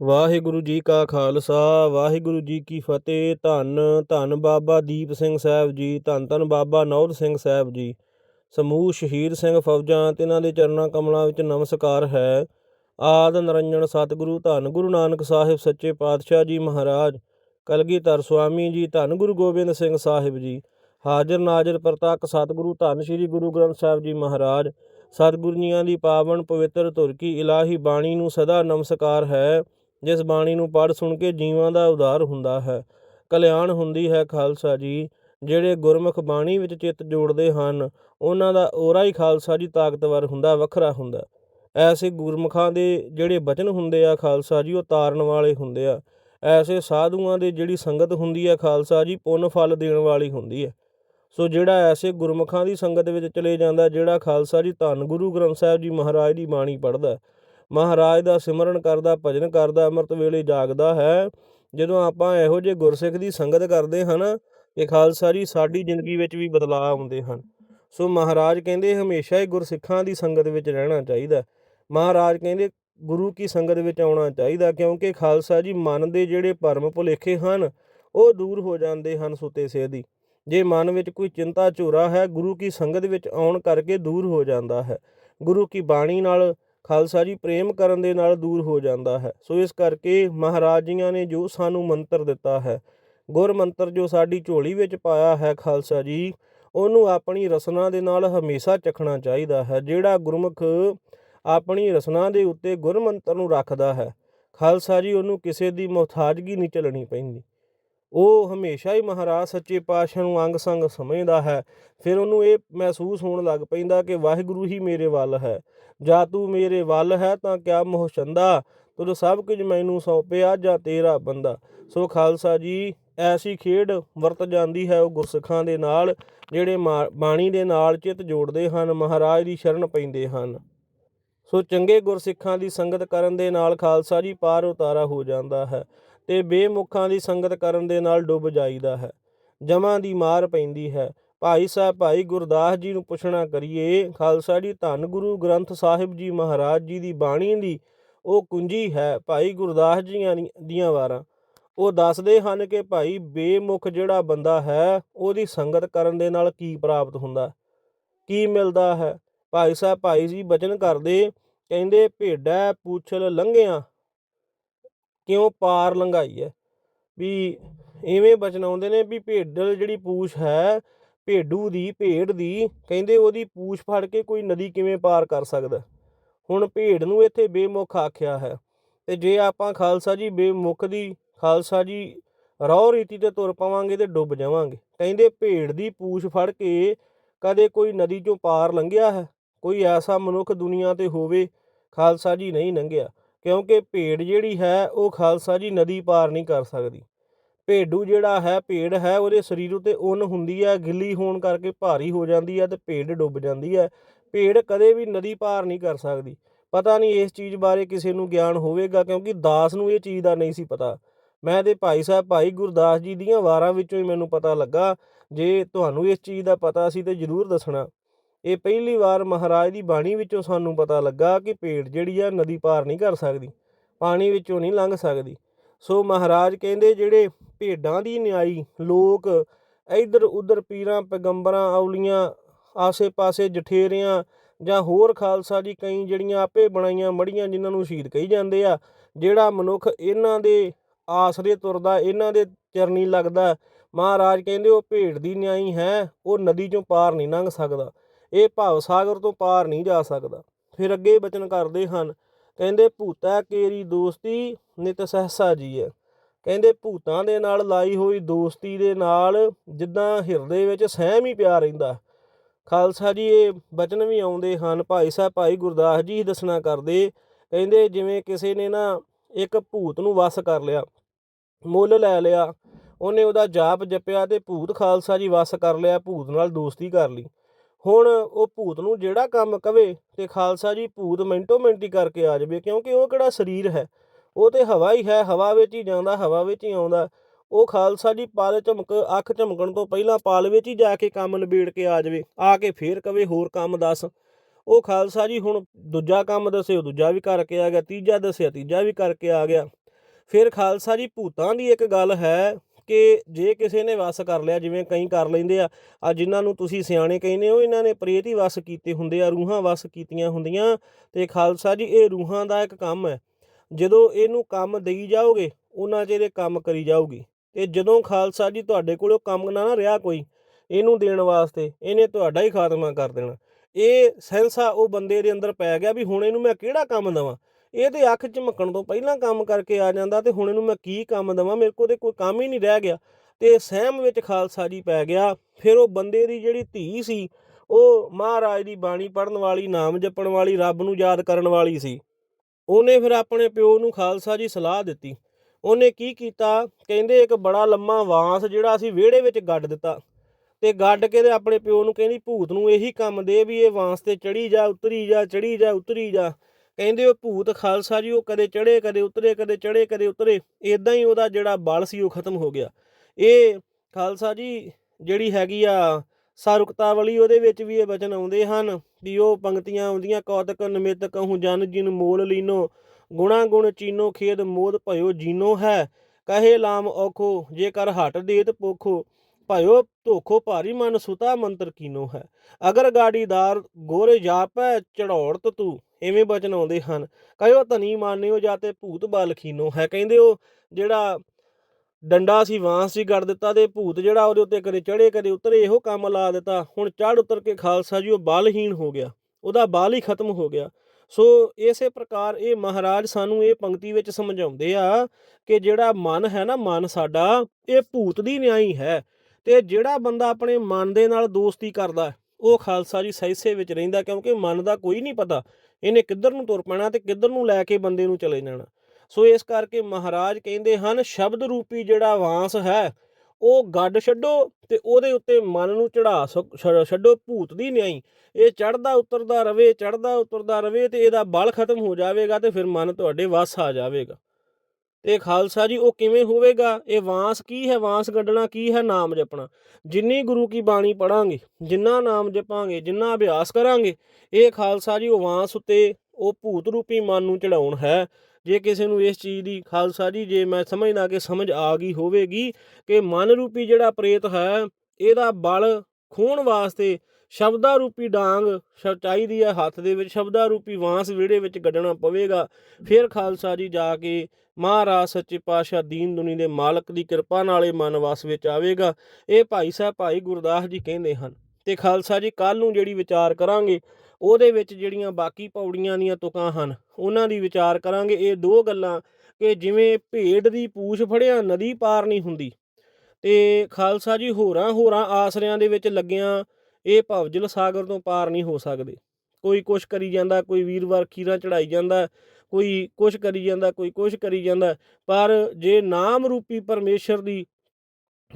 ਵਾਹਿਗੁਰੂ ਜੀ ਕਾ ਖਾਲਸਾ, ਵਾਹਿਗੁਰੂ ਜੀ ਕੀ ਫਤਿਹ। ਧੰਨ ਧੰਨ ਬਾਬਾ ਦੀਪ ਸਿੰਘ ਸਾਹਿਬ ਜੀ, ਧੰਨ ਧੰਨ ਬਾਬਾ ਨੌਰ ਸਿੰਘ ਸਾਹਿਬ ਜੀ। ਸਮੂਹ ਸ਼ਹੀਦ ਸਿੰਘ ਫੌਜਾਂ ਤੇ ਇਹਨਾਂ ਦੇ ਚਰਨਾਂ ਕਮਲਾਂ ਵਿੱਚ ਨਮਸਕਾਰ ਹੈ। ਆਦ ਨਰੰਜਨ ਸਤਿਗੁਰੂ, ਧੰਨ ਗੁਰੂ ਨਾਨਕ ਸਾਹਿਬ ਸੱਚੇ ਪਾਤਸ਼ਾਹ ਜੀ ਮਹਾਰਾਜ। ਕਲਗੀਧਰ ਸੁਆਮੀ ਜੀ, ਧੰਨ ਗੁਰੂ ਗੋਬਿੰਦ ਸਿੰਘ ਸਾਹਿਬ ਜੀ। ਹਾਜ਼ਰ ਨਾਜ਼ਰ ਪ੍ਰਤੱਖ ਸਤਿਗੁਰੂ, ਧੰਨ ਸ੍ਰੀ ਗੁਰੂ ਗ੍ਰੰਥ ਸਾਹਿਬ ਜੀ ਮਹਾਰਾਜ। ਸਤਿਗੁਰਨੀਆਂ ਦੀ ਪਾਵਨ ਪਵਿੱਤਰ ਧੁਰ ਕੀ ਇਲਾਹੀ ਬਾਣੀ ਨੂੰ ਸਦਾ ਨਮਸਕਾਰ ਹੈ। ਜਿਸ ਬਾਣੀ ਨੂੰ ਪੜ੍ਹ ਸੁਣ ਕੇ ਜੀਵਾਂ ਦਾ ਉਦਾਰ ਹੁੰਦਾ ਹੈ। ਕਲਿਆਣ ਹੁੰਦੀ ਹੈ ਖਾਲਸਾ ਜੀ, ਜਿਹੜੇ ਗੁਰਮੁਖ ਬਾਣੀ ਵਿੱਚ ਚਿੱਤ ਜੋੜਦੇ ਹਨ, ਉਹਨਾਂ ਦਾ ਔਰਾ ਹੀ ਖਾਲਸਾ ਜੀ ਤਾਕਤਵਰ ਹੁੰਦਾ, ਵੱਖਰਾ ਹੁੰਦਾ। ਐਸੇ ਗੁਰਮੁਖਾਂ ਦੇ ਜਿਹੜੇ ਬਚਨ ਹੁੰਦੇ ਆ ਖਾਲਸਾ ਜੀ, ਉਹ ਤਾਰਨ ਵਾਲੇ ਹੁੰਦੇ ਆ। ਐਸੇ ਸਾਧੂਆਂ ਦੇ ਜਿਹੜੀ ਸੰਗਤ ਹੁੰਦੀ ਹੈ ਖਾਲਸਾ ਜੀ, ਪੁੰਨ ਫਲ ਦੇਣ ਵਾਲੀ ਹੁੰਦੀ ਹੈ। ਸੋ ਜਿਹੜਾ ਐਸੇ ਗੁਰਮੁਖਾਂ ਦੀ ਸੰਗਤ ਵਿੱਚ ਚਲੇ ਜਾਂਦਾ, ਜਿਹੜਾ ਖਾਲਸਾ ਜੀ ਧੰਨ ਗੁਰੂ ਗ੍ਰੰਥ ਸਾਹਿਬ ਜੀ ਮਹਾਰਾਜ ਦੀ ਬਾਣੀ ਪੜ੍ਹਦਾ ਮਹਾਰਾਜ ਦਾ ਸਿਮਰਨ ਕਰਦਾ, ਭਜਨ ਕਰਦਾ, ਅੰਮ੍ਰਿਤ ਵੇਲੇ ਜਾਗਦਾ ਹੈ। ਜਦੋਂ ਆਪਾਂ ਇਹੋ ਜਿਹੇ ਗੁਰਸਿੱਖ ਦੀ ਸੰਗਤ ਕਰਦੇ ਹਨ ਕਿ ਖਾਲਸਾ ਜੀ ਸਾਡੀ ਜ਼ਿੰਦਗੀ ਵਿੱਚ ਵੀ ਬਦਲਾਅ ਆਉਂਦੇ ਹਨ। ਸੋ ਮਹਾਰਾਜ ਕਹਿੰਦੇ ਹਮੇਸ਼ਾ ਹੀ ਗੁਰਸਿੱਖਾਂ ਦੀ ਸੰਗਤ ਵਿੱਚ ਰਹਿਣਾ ਚਾਹੀਦਾ। ਮਹਾਰਾਜ ਕਹਿੰਦੇ ਗੁਰੂ ਕੀ ਸੰਗਤ ਵਿੱਚ ਆਉਣਾ ਚਾਹੀਦਾ, ਕਿਉਂਕਿ ਖਾਲਸਾ ਜੀ ਮਨ ਦੇ ਜਿਹੜੇ ਭਰਮ ਭੁਲੇਖੇ ਹਨ, ਉਹ ਦੂਰ ਹੋ ਜਾਂਦੇ ਹਨ ਸੁੱਤੇ ਸੇ ਦੀ। ਜੇ ਮਨ ਵਿੱਚ ਕੋਈ ਚਿੰਤਾ ਝੋਰਾ ਹੈ, ਗੁਰੂ ਕੀ ਸੰਗਤ ਵਿੱਚ ਆਉਣ ਕਰਕੇ ਦੂਰ ਹੋ ਜਾਂਦਾ ਹੈ। ਗੁਰੂ ਕੀ ਬਾਣੀ ਨਾਲ ਖਾਲਸਾ ਜੀ ਪ੍ਰੇਮ ਕਰਨ ਦੇ ਨਾਲ ਦੂਰ ਹੋ ਜਾਂਦਾ ਹੈ। ਸੋ ਇਸ ਕਰਕੇ ਮਹਾਰਾਜ ਜੀਆਂ ਨੇ ਜੋ ਸਾਨੂੰ ਮੰਤਰ ਦਿੱਤਾ ਹੈ, ਗੁਰ ਮੰਤਰ ਜੋ ਸਾਡੀ ਝੋਲੀ ਵਿੱਚ ਪਾਇਆ ਹੈ ਖਾਲਸਾ ਜੀ, ਉਹਨੂੰ ਆਪਣੀ ਰਸਨਾ ਦੇ ਨਾਲ ਹਮੇਸ਼ਾ ਚੱਖਣਾ ਚਾਹੀਦਾ ਹੈ, ਜਿਹੜਾ ਗੁਰਮੁਖ ਆਪਣੀ ਰਸਨਾ ਦੇ ਉੱਤੇ ਗੁਰ ਮੰਤਰ ਨੂੰ ਰੱਖਦਾ ਹੈ। ਖਾਲਸਾ ਜੀ, ਉਹਨੂੰ ਕਿਸੇ ਦੀ ਮੁਹਤਾਜਗੀ ਨਹੀਂ ਚੱਲਣੀ ਪੈਂਦੀ। ਉਹ ਹਮੇਸ਼ਾ ਹੀ ਮਹਾਰਾਜ ਸੱਚੇ ਪਾਤਸ਼ਾਹ ਨੂੰ ਅੰਗ ਸੰਗ ਸਮਝਦਾ ਹੈ। ਫਿਰ ਉਹਨੂੰ ਇਹ ਮਹਿਸੂਸ ਹੋਣ ਲੱਗ ਪੈਂਦਾ ਕਿ ਵਾਹਿਗੁਰੂ ਹੀ ਮੇਰੇ ਵੱਲ ਹੈ। ਜਾਂ ਤੂੰ ਮੇਰੇ ਵੱਲ ਹੈ ਤਾਂ ਕਿਆ ਮੋਹ ਚੰਦਾ? ਤੁਧ ਸਭ ਕੁਝ ਮੈਨੂੰ ਸੌਂਪਿਆ ਜਾਂ ਤੇਰਾ ਬੰਦਾ? ਸੋ ਖਾਲਸਾ ਜੀ, ਐਸੀ ਖੇਡ ਵਰਤ ਜਾਂਦੀ ਹੈ ਉਹ ਗੁਰਸਿੱਖਾਂ ਦੇ ਨਾਲ, ਜਿਹੜੇ ਮਾ- ਬਾਣੀ ਦੇ ਨਾਲ ਚਿੱਤ ਜੋੜਦੇ ਹਨ, ਮਹਾਰਾਜ ਦੀ ਸ਼ਰਨ ਪੈਂਦੇ ਹਨ। ਸੋ ਚੰਗੇ ਗੁਰਸਿੱਖਾਂ ਦੀ ਸੰਗਤ ਕਰਨ ਦੇ ਨਾਲ ਖਾਲਸਾ ਜੀ ਪਾਰ ਉਤਾਰਾ ਹੋ ਜਾਂਦਾ ਹੈ। ਤੇ ਬੇਮੁਖਾਂ ਦੀ ਸੰਗਤ ਕਰਨ ਦੇ ਨਾਲ ਡੁੱਬ ਜਾਈਦਾ ਹੈ। ਜਮਾਂ ਦੀ ਮਾਰ ਪੈਂਦੀ ਹੈ। ਭਾਈ ਸਾਹਿਬ, ਭਾਈ ਗੁਰਦਾਸ ਜੀ ਨੂੰ ਪੁੱਛਣਾ ਕਰੀਏ, ਖਾਲਸਾ ਜੀ, ਧੰਨ ਗੁਰੂ ਗ੍ਰੰਥ ਸਾਹਿਬ ਜੀ ਮਹਾਰਾਜ ਜੀ ਦੀ ਬਾਣੀ ਦੀ ਉਹ ਕੁੰਜੀ ਹੈ ਭਾਈ ਗੁਰਦਾਸ ਜੀਆਂ ਦੀਆਂ ਵਾਰਾਂ। ਉਹ ਦੱਸਦੇ ਹਨ ਕਿ ਭਾਈ ਬੇਮੁਖ ਜਿਹੜਾ ਬੰਦਾ ਹੈ, ਉਹਦੀ ਸੰਗਤ ਕਰਨ ਦੇ ਨਾਲ ਕੀ ਪ੍ਰਾਪਤ ਹੁੰਦਾ? ਕੀ ਮਿਲਦਾ ਹੈ? ਭਾਈ ਸਾਹਿਬ, ਭਾਈ ਜੀ ਬਚਨ ਕਰਦੇ, ਕਹਿੰਦੇ ਭੇਡੈ ਪੂਛਲ ਲੰਘਿਆ ਕਿਉਂ ਪਾਰ ਲੰਘਾਈ ਹੈ? ਵੀ ਐਵੇਂ ਬਚਨਾਉਂਦੇ ਨੇ ਵੀ ਭੇਡਲ ਜਿਹੜੀ ਪੂਛ ਹੈ, ਭੇਡੂ ਦੀ, ਭੇਡ ਦੀ, ਕਹਿੰਦੇ ਉਹਦੀ ਪੂਛ ਫੜ ਕੇ ਕੋਈ ਨਦੀ ਕਿਵੇਂ ਪਾਰ ਕਰ ਸਕਦਾ? ਹੁਣ ਭੇਡ ਨੂੰ ਇੱਥੇ ਬੇਮੁਖ ਆਖਿਆ ਹੈ। ਤੇ ਜੇ ਆਪਾਂ ਖਾਲਸਾ ਜੀ ਬੇਮੁਖ ਦੀ, ਖਾਲਸਾ ਜੀ ਰੌ ਰੀਤੀ ਤੇ ਤੁਰ ਪਾਵਾਂਗੇ ਤੇ ਡੁੱਬ ਜਾਵਾਂਗੇ। ਕਹਿੰਦੇ ਭੇਡ ਦੀ ਪੂਛ ਫੜ ਕੇ ਕਦੇ ਕੋਈ ਨਦੀ ਚੋਂ ਪਾਰ ਲੰਘਿਆ ਹੈ? ਕੋਈ ਐਸਾ ਮਨੁੱਖ ਦੁਨੀਆ ਤੇ ਹੋਵੇ, ਖਾਲਸਾ ਜੀ ਨਹੀਂ ਲੰਘਿਆ। ਕਿਉਂਕਿ ਭੇਡ ਜਿਹੜੀ ਹੈ, ਉਹ ਖਾਲਸਾ ਜੀ ਨਦੀ ਪਾਰ ਨਹੀਂ ਕਰ ਸਕਦੀ। ਭੇਡੂ ਜਿਹੜਾ ਹੈ, ਭੇਡ ਹੈ, ਉਹਦੇ ਸਰੀਰ ਉਤੇ ਉੱਨ ਹੁੰਦੀ ਹੈ, ਗਿੱਲੀ ਹੋਣ ਕਰਕੇ ਭਾਰੀ ਹੋ ਜਾਂਦੀ ਹੈ ਤੇ ਭੇਡ ਡੁੱਬ ਜਾਂਦੀ ਹੈ। ਭੇਡ ਕਦੇ ਵੀ ਨਦੀ ਪਾਰ ਨਹੀਂ ਕਰ ਸਕਦੀ। ਪਤਾ ਨਹੀਂ ਇਸ ਚੀਜ਼ ਬਾਰੇ ਕਿਸੇ ਨੂੰ ਗਿਆਨ ਹੋਵੇਗਾ, ਕਿਉਂਕਿ ਦਾਸ ਨੂੰ ਇਹ ਚੀਜ਼ ਦਾ ਨਹੀਂ ਸੀ ਪਤਾ। ਮੈਂ ਤੇ ਭਾਈ ਸਾਹਿਬ, ਭਾਈ ਗੁਰਦਾਸ ਜੀ ਦੀਆਂ ਵਾਰਾਂ ਵਿੱਚੋਂ ਹੀ ਮੈਨੂੰ ਪਤਾ ਲੱਗਾ। ਜੇ ਤੁਹਾਨੂੰ ਇਸ ਚੀਜ਼ ਦਾ ਪਤਾ ਸੀ ਤੇ ਜਰੂਰ ਦੱਸਣਾ। ਇਹ ਪਹਿਲੀ ਵਾਰ ਮਹਾਰਾਜ ਦੀ ਬਾਣੀ ਵਿੱਚੋਂ ਸਾਨੂੰ ਪਤਾ ਲੱਗਾ ਕਿ ਭੇਡ ਜਿਹੜੀ ਆ ਨਦੀ ਪਾਰ ਨਹੀਂ ਕਰ ਸਕਦੀ, ਪਾਣੀ ਵਿੱਚੋਂ ਨਹੀਂ ਲੰਘ ਸਕਦੀ। ਸੋ ਮਹਾਰਾਜ ਕਹਿੰਦੇ ਜਿਹੜੇ ਭੇਡਾਂ ਦੀ ਨਿਆਈ ਲੋਕ ਇੱਧਰ ਉੱਧਰ ਪੀਰਾਂ, ਪੈਗੰਬਰਾਂ, ਔਲੀਆਂ, ਆਸੇ-ਪਾਸੇ ਜਠੇਰਿਆਂ ਜਾਂ ਹੋਰ ਖਾਲਸਾ ਜੀ ਕਈ ਜਿਹੜੀਆਂ ਆਪੇ ਬਣਾਈਆਂ ਮੜੀਆਂ ਜਿਨ੍ਹਾਂ ਨੂੰ ਸ਼ਹੀਦ ਕਹੀ ਜਾਂਦੇ ਆ, ਜਿਹੜਾ ਮਨੁੱਖ ਇਹਨਾਂ ਦੇ ਆਸਰੇ ਤੁਰਦਾ, ਇਹਨਾਂ ਦੇ ਚਰਨੀ ਲੱਗਦਾ, ਮਹਾਰਾਜ ਕਹਿੰਦੇ ਉਹ ਭੇਡ ਦੀ ਨਿਆਈ ਹੈ, ਉਹ ਨਦੀ ਚੋਂ ਪਾਰ ਨਹੀਂ ਲੰਘ ਸਕਦਾ। ਇਹ ਭਵ ਸਾਗਰ ਤੋਂ ਪਾਰ ਨਹੀਂ ਜਾ ਸਕਦਾ। ਫਿਰ ਅੱਗੇ ਬਚਨ ਕਰਦੇ ਹਨ, ਕਹਿੰਦੇ ਭੂਤਾ ਕੇਰੀ ਦੋਸਤੀ ਨਿਤ ਸਹਸਾ ਜੀ ਹੈ ਕਹਿੰਦੇ ਭੂਤਾਂ ਦੇ ਨਾਲ ਲਾਈ ਹੋਈ ਦੋਸਤੀ ਦੇ ਨਾਲ ਜਿੱਦਾਂ ਹਿਰਦੇ ਵਿੱਚ ਸਹਿਮ ਹੀ ਪਿਆ ਰਹਿੰਦਾ। ਖਾਲਸਾ ਜੀ, ਇਹ ਬਚਨ ਵੀ ਆਉਂਦੇ ਹਨ। ਭਾਈ ਸਾਹਿਬ, ਭਾਈ ਗੁਰਦਾਸ ਜੀ ਦੱਸਣਾ ਕਰਦੇ, ਕਹਿੰਦੇ ਜਿਵੇਂ ਕਿਸੇ ਨੇ ਨਾ ਇੱਕ ਭੂਤ ਨੂੰ ਵਸ ਕਰ ਲਿਆ, ਮੁੱਲ ਲੈ ਲਿਆ, ਉਹਨੇ ਉਹਦਾ ਜਾਪ ਜਪਿਆ ਤੇ ਭੂਤ ਖਾਲਸਾ ਜੀ ਵਸ ਕਰ ਲਿਆ, ਭੂਤ ਨਾਲ ਦੋਸਤੀ ਕਰ ਲਈ। ਹੁਣ ਉਹ ਭੂਤ ਨੂੰ ਜਿਹੜਾ ਕੰਮ ਕਵੇ ਤੇ ਖਾਲਸਾ ਜੀ ਭੂਤ ਮਿੰਟੋ ਮਿੰਟੀ ਕਰਕੇ ਆ ਜਾਵੇ, ਕਿਉਂਕਿ ਉਹ ਕਿਹੜਾ ਸਰੀਰ ਹੈ? ਉਹ ਤੇ ਹਵਾ ਹੀ ਹੈ, ਹਵਾ ਵਿੱਚ ਹੀ ਜਾਂਦਾ, ਹਵਾ ਵਿੱਚ ਹੀ ਆਉਂਦਾ। ਉਹ ਖਾਲਸਾ ਜੀ ਪਾਲ ਝਮਕ, ਅੱਖ ਝਮਕਣ ਤੋਂ ਪਹਿਲਾਂ ਪਾਲ ਵਿੱਚ ਹੀ ਜਾ ਕੇ ਕੰਮ ਨਿਬੇੜ ਕੇ ਆ ਜਾਵੇ, ਆ ਕੇ ਫੇਰ ਕਵੇ ਹੋਰ ਕੰਮ ਦੱਸ। ਉਹ ਖਾਲਸਾ ਜੀ ਹੁਣ ਦੂਜਾ ਕੰਮ ਦੱਸੇ, ਉਹ ਦੂਜਾ ਵੀ ਕਰਕੇ ਆ ਗਿਆ, ਤੀਜਾ ਦੱਸਿਆ, ਤੀਜਾ ਵੀ ਕਰਕੇ ਆ ਗਿਆ। ਫਿਰ ਖਾਲਸਾ ਜੀ ਭੂਤਾਂ ਦੀ ਇੱਕ ਗੱਲ ਹੈ ਕਿ ਜੇ ਕਿਸੇ ਨੇ ਵਸ ਕਰ ਲਿਆ, ਜਿਵੇਂ ਕਈ ਕਰ ਲੈਂਦੇ ਆ ਆ ਜਿਨ੍ਹਾਂ ਨੂੰ ਤੁਸੀਂ ਸਿਆਣੇ ਕਹਿੰਦੇ ਹੋ, ਇਹਨਾਂ ਨੇ ਪ੍ਰੇਤ ਹੀ ਵਸ ਕੀਤੇ ਹੁੰਦੇ ਆ, ਰੂਹਾਂ ਵਸ ਕੀਤੀਆਂ ਹੁੰਦੀਆਂ। ਤੇ ਖਾਲਸਾ ਜੀ, ਇਹ ਰੂਹਾਂ ਦਾ ਇੱਕ ਕੰਮ ਹੈ। ਜਦੋਂ ਇਹਨੂੰ ਕੰਮ ਦੇਈ ਜਾਓਗੇ, ਉਹਨਾਂ ਚਿਰ ਇਹ ਕੰਮ ਕਰੀ ਜਾਊਗੀ। ਤੇ ਜਦੋਂ ਖਾਲਸਾ ਜੀ ਤੁਹਾਡੇ ਕੋਲੋਂ ਕੰਮ ਨਾ ਨਾ ਰਿਹਾ ਕੋਈ, ਇਹਨੂੰ ਦੇਣ ਵਾਸਤੇ, ਇਹਨੇ ਤੁਹਾਡਾ ਹੀ ਖਾਤਮਾ ਕਰ ਦੇਣਾ। ਇਹ ਸੈਂਸਾ ਉਹ ਬੰਦੇ ਦੇ ਅੰਦਰ ਪੈ ਗਿਆ ਵੀ ਹੁਣ ਇਹਨੂੰ ਮੈਂ ਕਿਹੜਾ ਕੰਮ ਦਵਾਂ? ਇਹ ਤੇ ਅੱਖ ਚਮਕਣ ਤੋਂ ਪਹਿਲਾਂ ਕੰਮ ਕਰਕੇ ਆ ਜਾਂਦਾ ਤੇ ਹੁਣ ਇਹਨੂੰ ਮੈਂ ਕੀ ਕੰਮ ਦਵਾਂ? ਮੇਰੇ ਕੋਲ ਤੇ ਕੋਈ ਕੰਮ ਹੀ ਨਹੀਂ ਰਹਿ ਗਿਆ। ਤੇ ਸਹਿਮ ਵਿੱਚ ਖਾਲਸਾ ਜੀ ਪੈ ਗਿਆ। ਫਿਰ ਉਹ ਬੰਦੇ ਦੀ ਜਿਹੜੀ ਧੀ ਸੀ, ਉਹ ਮਹਾਰਾਜ ਦੀ ਬਾਣੀ ਪੜਨ ਵਾਲੀ, ਨਾਮ ਜਪਣ ਵਾਲੀ, ਰੱਬ ਨੂੰ ਯਾਦ ਕਰਨ ਵਾਲੀ ਸੀ। ਉਹਨੇ ਫਿਰ ਆਪਣੇ ਪਿਓ ਨੂੰ ਖਾਲਸਾ ਜੀ ਸਲਾਹ ਦਿੱਤੀ। ਉਹਨੇ ਕੀ ਕੀਤਾ? ਕਹਿੰਦੇ ਇੱਕ ਬੜਾ ਲੰਮਾ ਵਾਂਸ ਜਿਹੜਾ ਅਸੀਂ ਵਿਹੜੇ ਵਿੱਚ ਗੱਡ ਦਿੱਤਾ। ਤੇ ਗੱਡ ਕੇ ਤੇ ਆਪਣੇ ਪਿਓ ਨੂੰ ਕਹਿੰਦੀ, ਭੂਤ ਨੂੰ ਇਹੀ ਕੰਮ ਦੇ ਵੀ ਇਹ ਵਾਂਸ ਤੇ ਚੜੀ ਜਾ, ਉਤਰੀ ਜਾ ਚੜੀ ਜਾ, ਉਤਰੀ ਜਾ। ਕਹਿੰਦੇ ਉਹ ਭੂਤ ਖਾਲਸਾ ਜੀ, ਉਹ ਕਦੇ ਚੜੇ ਕਦੇ ਉਤਰੇ, ਕਦੇ ਚੜੇ ਕਦੇ ਉਤਰੇ। ਇਦਾਂ ਹੀ ਉਹਦਾ ਜਿਹੜਾ ਬਲ ਸੀ, ਉਹ ਖਤਮ ਹੋ ਗਿਆ। ਇਹ ਖਾਲਸਾ ਜੀ ਜਿਹੜੀ ਹੈਗੀ ਆ ਸਾਰੁਕਤਾਵਲੀ, ਉਹਦੇ ਵਿੱਚ ਵੀ ਇਹ ਵਚਨ ਆਉਂਦੇ ਹਨ ਵੀ ਉਹ ਪੰਕਤੀਆਂ ਆਉਂਦੀਆਂ, ਕੌਤਕ ਨਿਮਿਤ ਕਹੂੰ ਜਨ, ਜਿਨ, ਮੋਲ, ਲੀਨੋ, ਗੁਣਾ, ਗੁਣ, ਚੀਨੋ, ਖੇਦ, ਮੋਦ, ਭਇਓ, ਜੀਨੋ ਹੈ। ਕਹੇ ਲਾਮ ਔਖੋ, ਜੇਕਰ ਹਟ ਦੇਤ ਪੋਖੋ ਭਇਓ ਧੋਖੋ ਭਾਰੀ ਮਨ ਸੁਤਾ ਮੰਤਰ ਕੀਨੋ ਹੈ। ਅਗਰ ਗਾੜੀਦਾਰ ਗੋਰੇ ਜਾਪੈ ਚੜੌੜ ਤੂੰ ਐਵੇਂ ਬਚਨ ਆਉਂਦੇ ਹਨ। ਕਹਿਓ ਧਨੀ ਮਾਨਿਓ ਜਾਤੇ ਭੂਤ ਬਲ ਖੀਨੋ ਹੈ। ਕਹਿੰਦੇ ਉਹ ਜਿਹੜਾ ਡੰਡਾ ਸੀ, ਵਾਂਸ ਸੀ ਗੜ ਦਿੱਤਾ ਤੇ ਭੂਤ ਜਿਹੜਾ ਉਹਦੇ ਉੱਤੇ ਕਦੇ ਚੜੇ ਕਦੇ ਉਤਰੇ, ਇਹੋ ਕੰਮ ਲਾ ਦਿੱਤਾ। ਹੁਣ ਚੜ ਉਤਰ ਕੇ ਖਾਲਸਾ ਜੀ, ਉਹ ਬਾਲਹੀਣ ਹੋ ਗਿਆ। ਉਹਦਾ ਬਾਲ ਹੀ ਖਤਮ ਹੋ ਗਿਆ। ਸੋ ਇਸੇ ਪ੍ਰਕਾਰ ਇਹ ਮਹਾਰਾਜ ਸਾਨੂੰ ਇਹ ਪੰਕਤੀ ਵਿੱਚ ਸਮਝਾਉਂਦੇ ਆ ਕਿ ਜਿਹੜਾ ਮਨ ਹੈ ਨਾ, ਮਨ ਸਾਡਾ, ਇਹ ਭੂਤ ਦੀ ਨਿਆਈ ਹੈ। ਤੇ ਜਿਹੜਾ ਬੰਦਾ ਆਪਣੇ ਮਨ ਦੇ ਨਾਲ ਦੋਸਤੀ ਕਰਦਾ ਉਹ ਖਾਲਸਾ ਜੀ ਸਹਿਸੇ ਵਿੱਚ ਰਹਿੰਦਾ ਕਿਉਂਕਿ ਮਨ ਦਾ ਕੋਈ ਨਹੀਂ ਪਤਾ ਇਹਨੇ ਕਿੱਧਰ ਨੂੰ ਤੁਰ ਪੈਣਾ ਤੇ ਕਿੱਧਰ ਨੂੰ ਲੈ ਕੇ ਬੰਦੇ ਨੂੰ ਚਲੇ ਜਾਣਾ। ਸੋ ਇਸ ਕਰਕੇ ਮਹਾਰਾਜ ਕਹਿੰਦੇ ਹਨ, ਸ਼ਬਦ ਰੂਪੀ ਜਿਹੜਾ ਵਾਂਸ ਹੈ, ਉਹ ਗੱਡ ਛੱਡੋ ਤੇ ਉਹਦੇ ਉੱਤੇ ਮਨ ਨੂੰ ਚੜਾ ਛੱਡੋ, ਭੂਤ ਦੀ ਨਿਆਈ। ਇਹ ਚੜਦਾ ਉਤਰਦਾ ਰਵੇ ਚੜਦਾ ਉਤਰਦਾ ਰਵੇ ਤੇ ਇਹਦਾ ਬਲ ਖਤਮ ਹੋ ਜਾਵੇਗਾ ਤੇ ਫਿਰ ਮਨ ਤੁਹਾਡੇ ਵੱਸ ਆ ਜਾਵੇਗਾ। ਤੇ ਖਾਲਸਾ ਜੀ, ਉਹ ਕਿਵੇਂ ਹੋਵੇਗਾ? ਇਹ ਵਾਂਸ ਕੀ ਹੈ? ਵਾਂਸ ਗੱਡਣਾ ਕੀ ਹੈ? ਨਾਮ ਜਪਣਾ। ਜਿੰਨੀ ਗੁਰੂ ਕੀ ਬਾਣੀ ਪੜਾਂਗੇ ਜਿੰਨਾ ਨਾਮ ਜਪਾਂਗੇ, ਜਿੰਨਾ ਅਭਿਆਸ ਕਰਾਂਗੇ, ਇਹ ਖਾਲਸਾ ਜੀ, ਉਹ ਵਾਂਸ ਉੱਤੇ ਉਹ ਭੂਤ ਰੂਪੀ ਮਨ ਨੂੰ ਚੜਾਉਣ ਹੈ। ਜੇ ਕਿਸੇ ਨੂੰ ਇਸ ਚੀਜ਼ ਦੀ ਖਾਲਸਾ ਜੀ, ਜੇ ਮੈਂ ਸਮਝਦਾ ਕਿ ਸਮਝ ਆ ਗਈ ਹੋਵੇਗੀ ਕਿ ਮਨ ਰੂਪੀ ਜਿਹੜਾ ਪ੍ਰੇਤ ਹੈ, ਇਹਦਾ ਬਲ ਖੋਣ ਵਾਸਤੇ ਸ਼ਬਦਾ ਰੂਪੀ ਡਾਂਗ ਸ਼- ਚਾਹੀਦੀ ਹੈ ਹੱਥ ਦੇ ਵਿੱਚ ਸ਼ਬਦਾ ਰੂਪੀ ਵਾਂਸ ਵਿਹੜੇ ਵਿੱਚ ਗੱਡਣਾ ਪਵੇਗਾ। ਫਿਰ ਖਾਲਸਾ ਜੀ ਜਾ ਕੇ ਮਹਾਰਾਜ ਸੱਚੇ ਪਾਤਸ਼ਾਹ ਦੀਨ ਦੁਨੀ ਦੇ ਮਾਲਕ ਦੀ ਕਿਰਪਾ ਨਾਲ ਇਹ ਮਨ ਵਸ ਵਿੱਚ ਆਵੇਗਾ। ਇਹ ਭਾਈ ਸਾਹਿਬ, ਭਾਈ ਗੁਰਦਾਸ ਜੀ ਕਹਿੰਦੇ ਹਨ। ਤੇ ਖਾਲਸਾ ਜੀ ਕੱਲ ਨੂੰ ਜਿਹੜੀ ਵਿਚਾਰ ਕਰਾਂਗੇ, ਉਹਦੇ ਵਿੱਚ ਜਿਹੜੀਆਂ ਬਾਕੀ ਪੌੜੀਆਂ ਦੀਆਂ ਤੁਕਾਂ ਹਨ, ਉਹਨਾਂ ਦੀ ਵਿਚਾਰ ਕਰਾਂਗੇ। ਇਹ ਦੋ ਗੱਲਾਂ ਕਿ ਜਿਵੇਂ ਭੇਡ ਦੀ ਪੂਛ ਫੜਿਆ, ਨਦੀ ਪਾਰ ਨਹੀਂ ਹੁੰਦੀ। ਤੇ ਖਾਲਸਾ ਜੀ ਹੋਰਾਂ ਹੋਰਾਂ ਆਸਰਿਆਂ ਦੇ ਵਿੱਚ ਲੱਗਿਆਂ ਇਹ ਭਵਜਲ ਸਾਗਰ ਤੋਂ ਪਾਰ ਨਹੀਂ ਹੋ ਸਕਦੇ। ਕੋਈ ਕੁਛ ਕਰੀ ਜਾਂਦਾ, ਕੋਈ ਵੀਰਵਾਰ ਖੀਰਾਂ ਚੜਾਈ ਜਾਂਦਾ, ਕੋਈ ਕੁਛ ਕਰੀ ਜਾਂਦਾ, ਕੋਈ ਕੁਛ ਕਰੀ ਜਾਂਦਾ, ਪਰ ਜੇ ਨਾਮ ਰੂਪੀ ਪਰਮੇਸ਼ਰ ਦੀ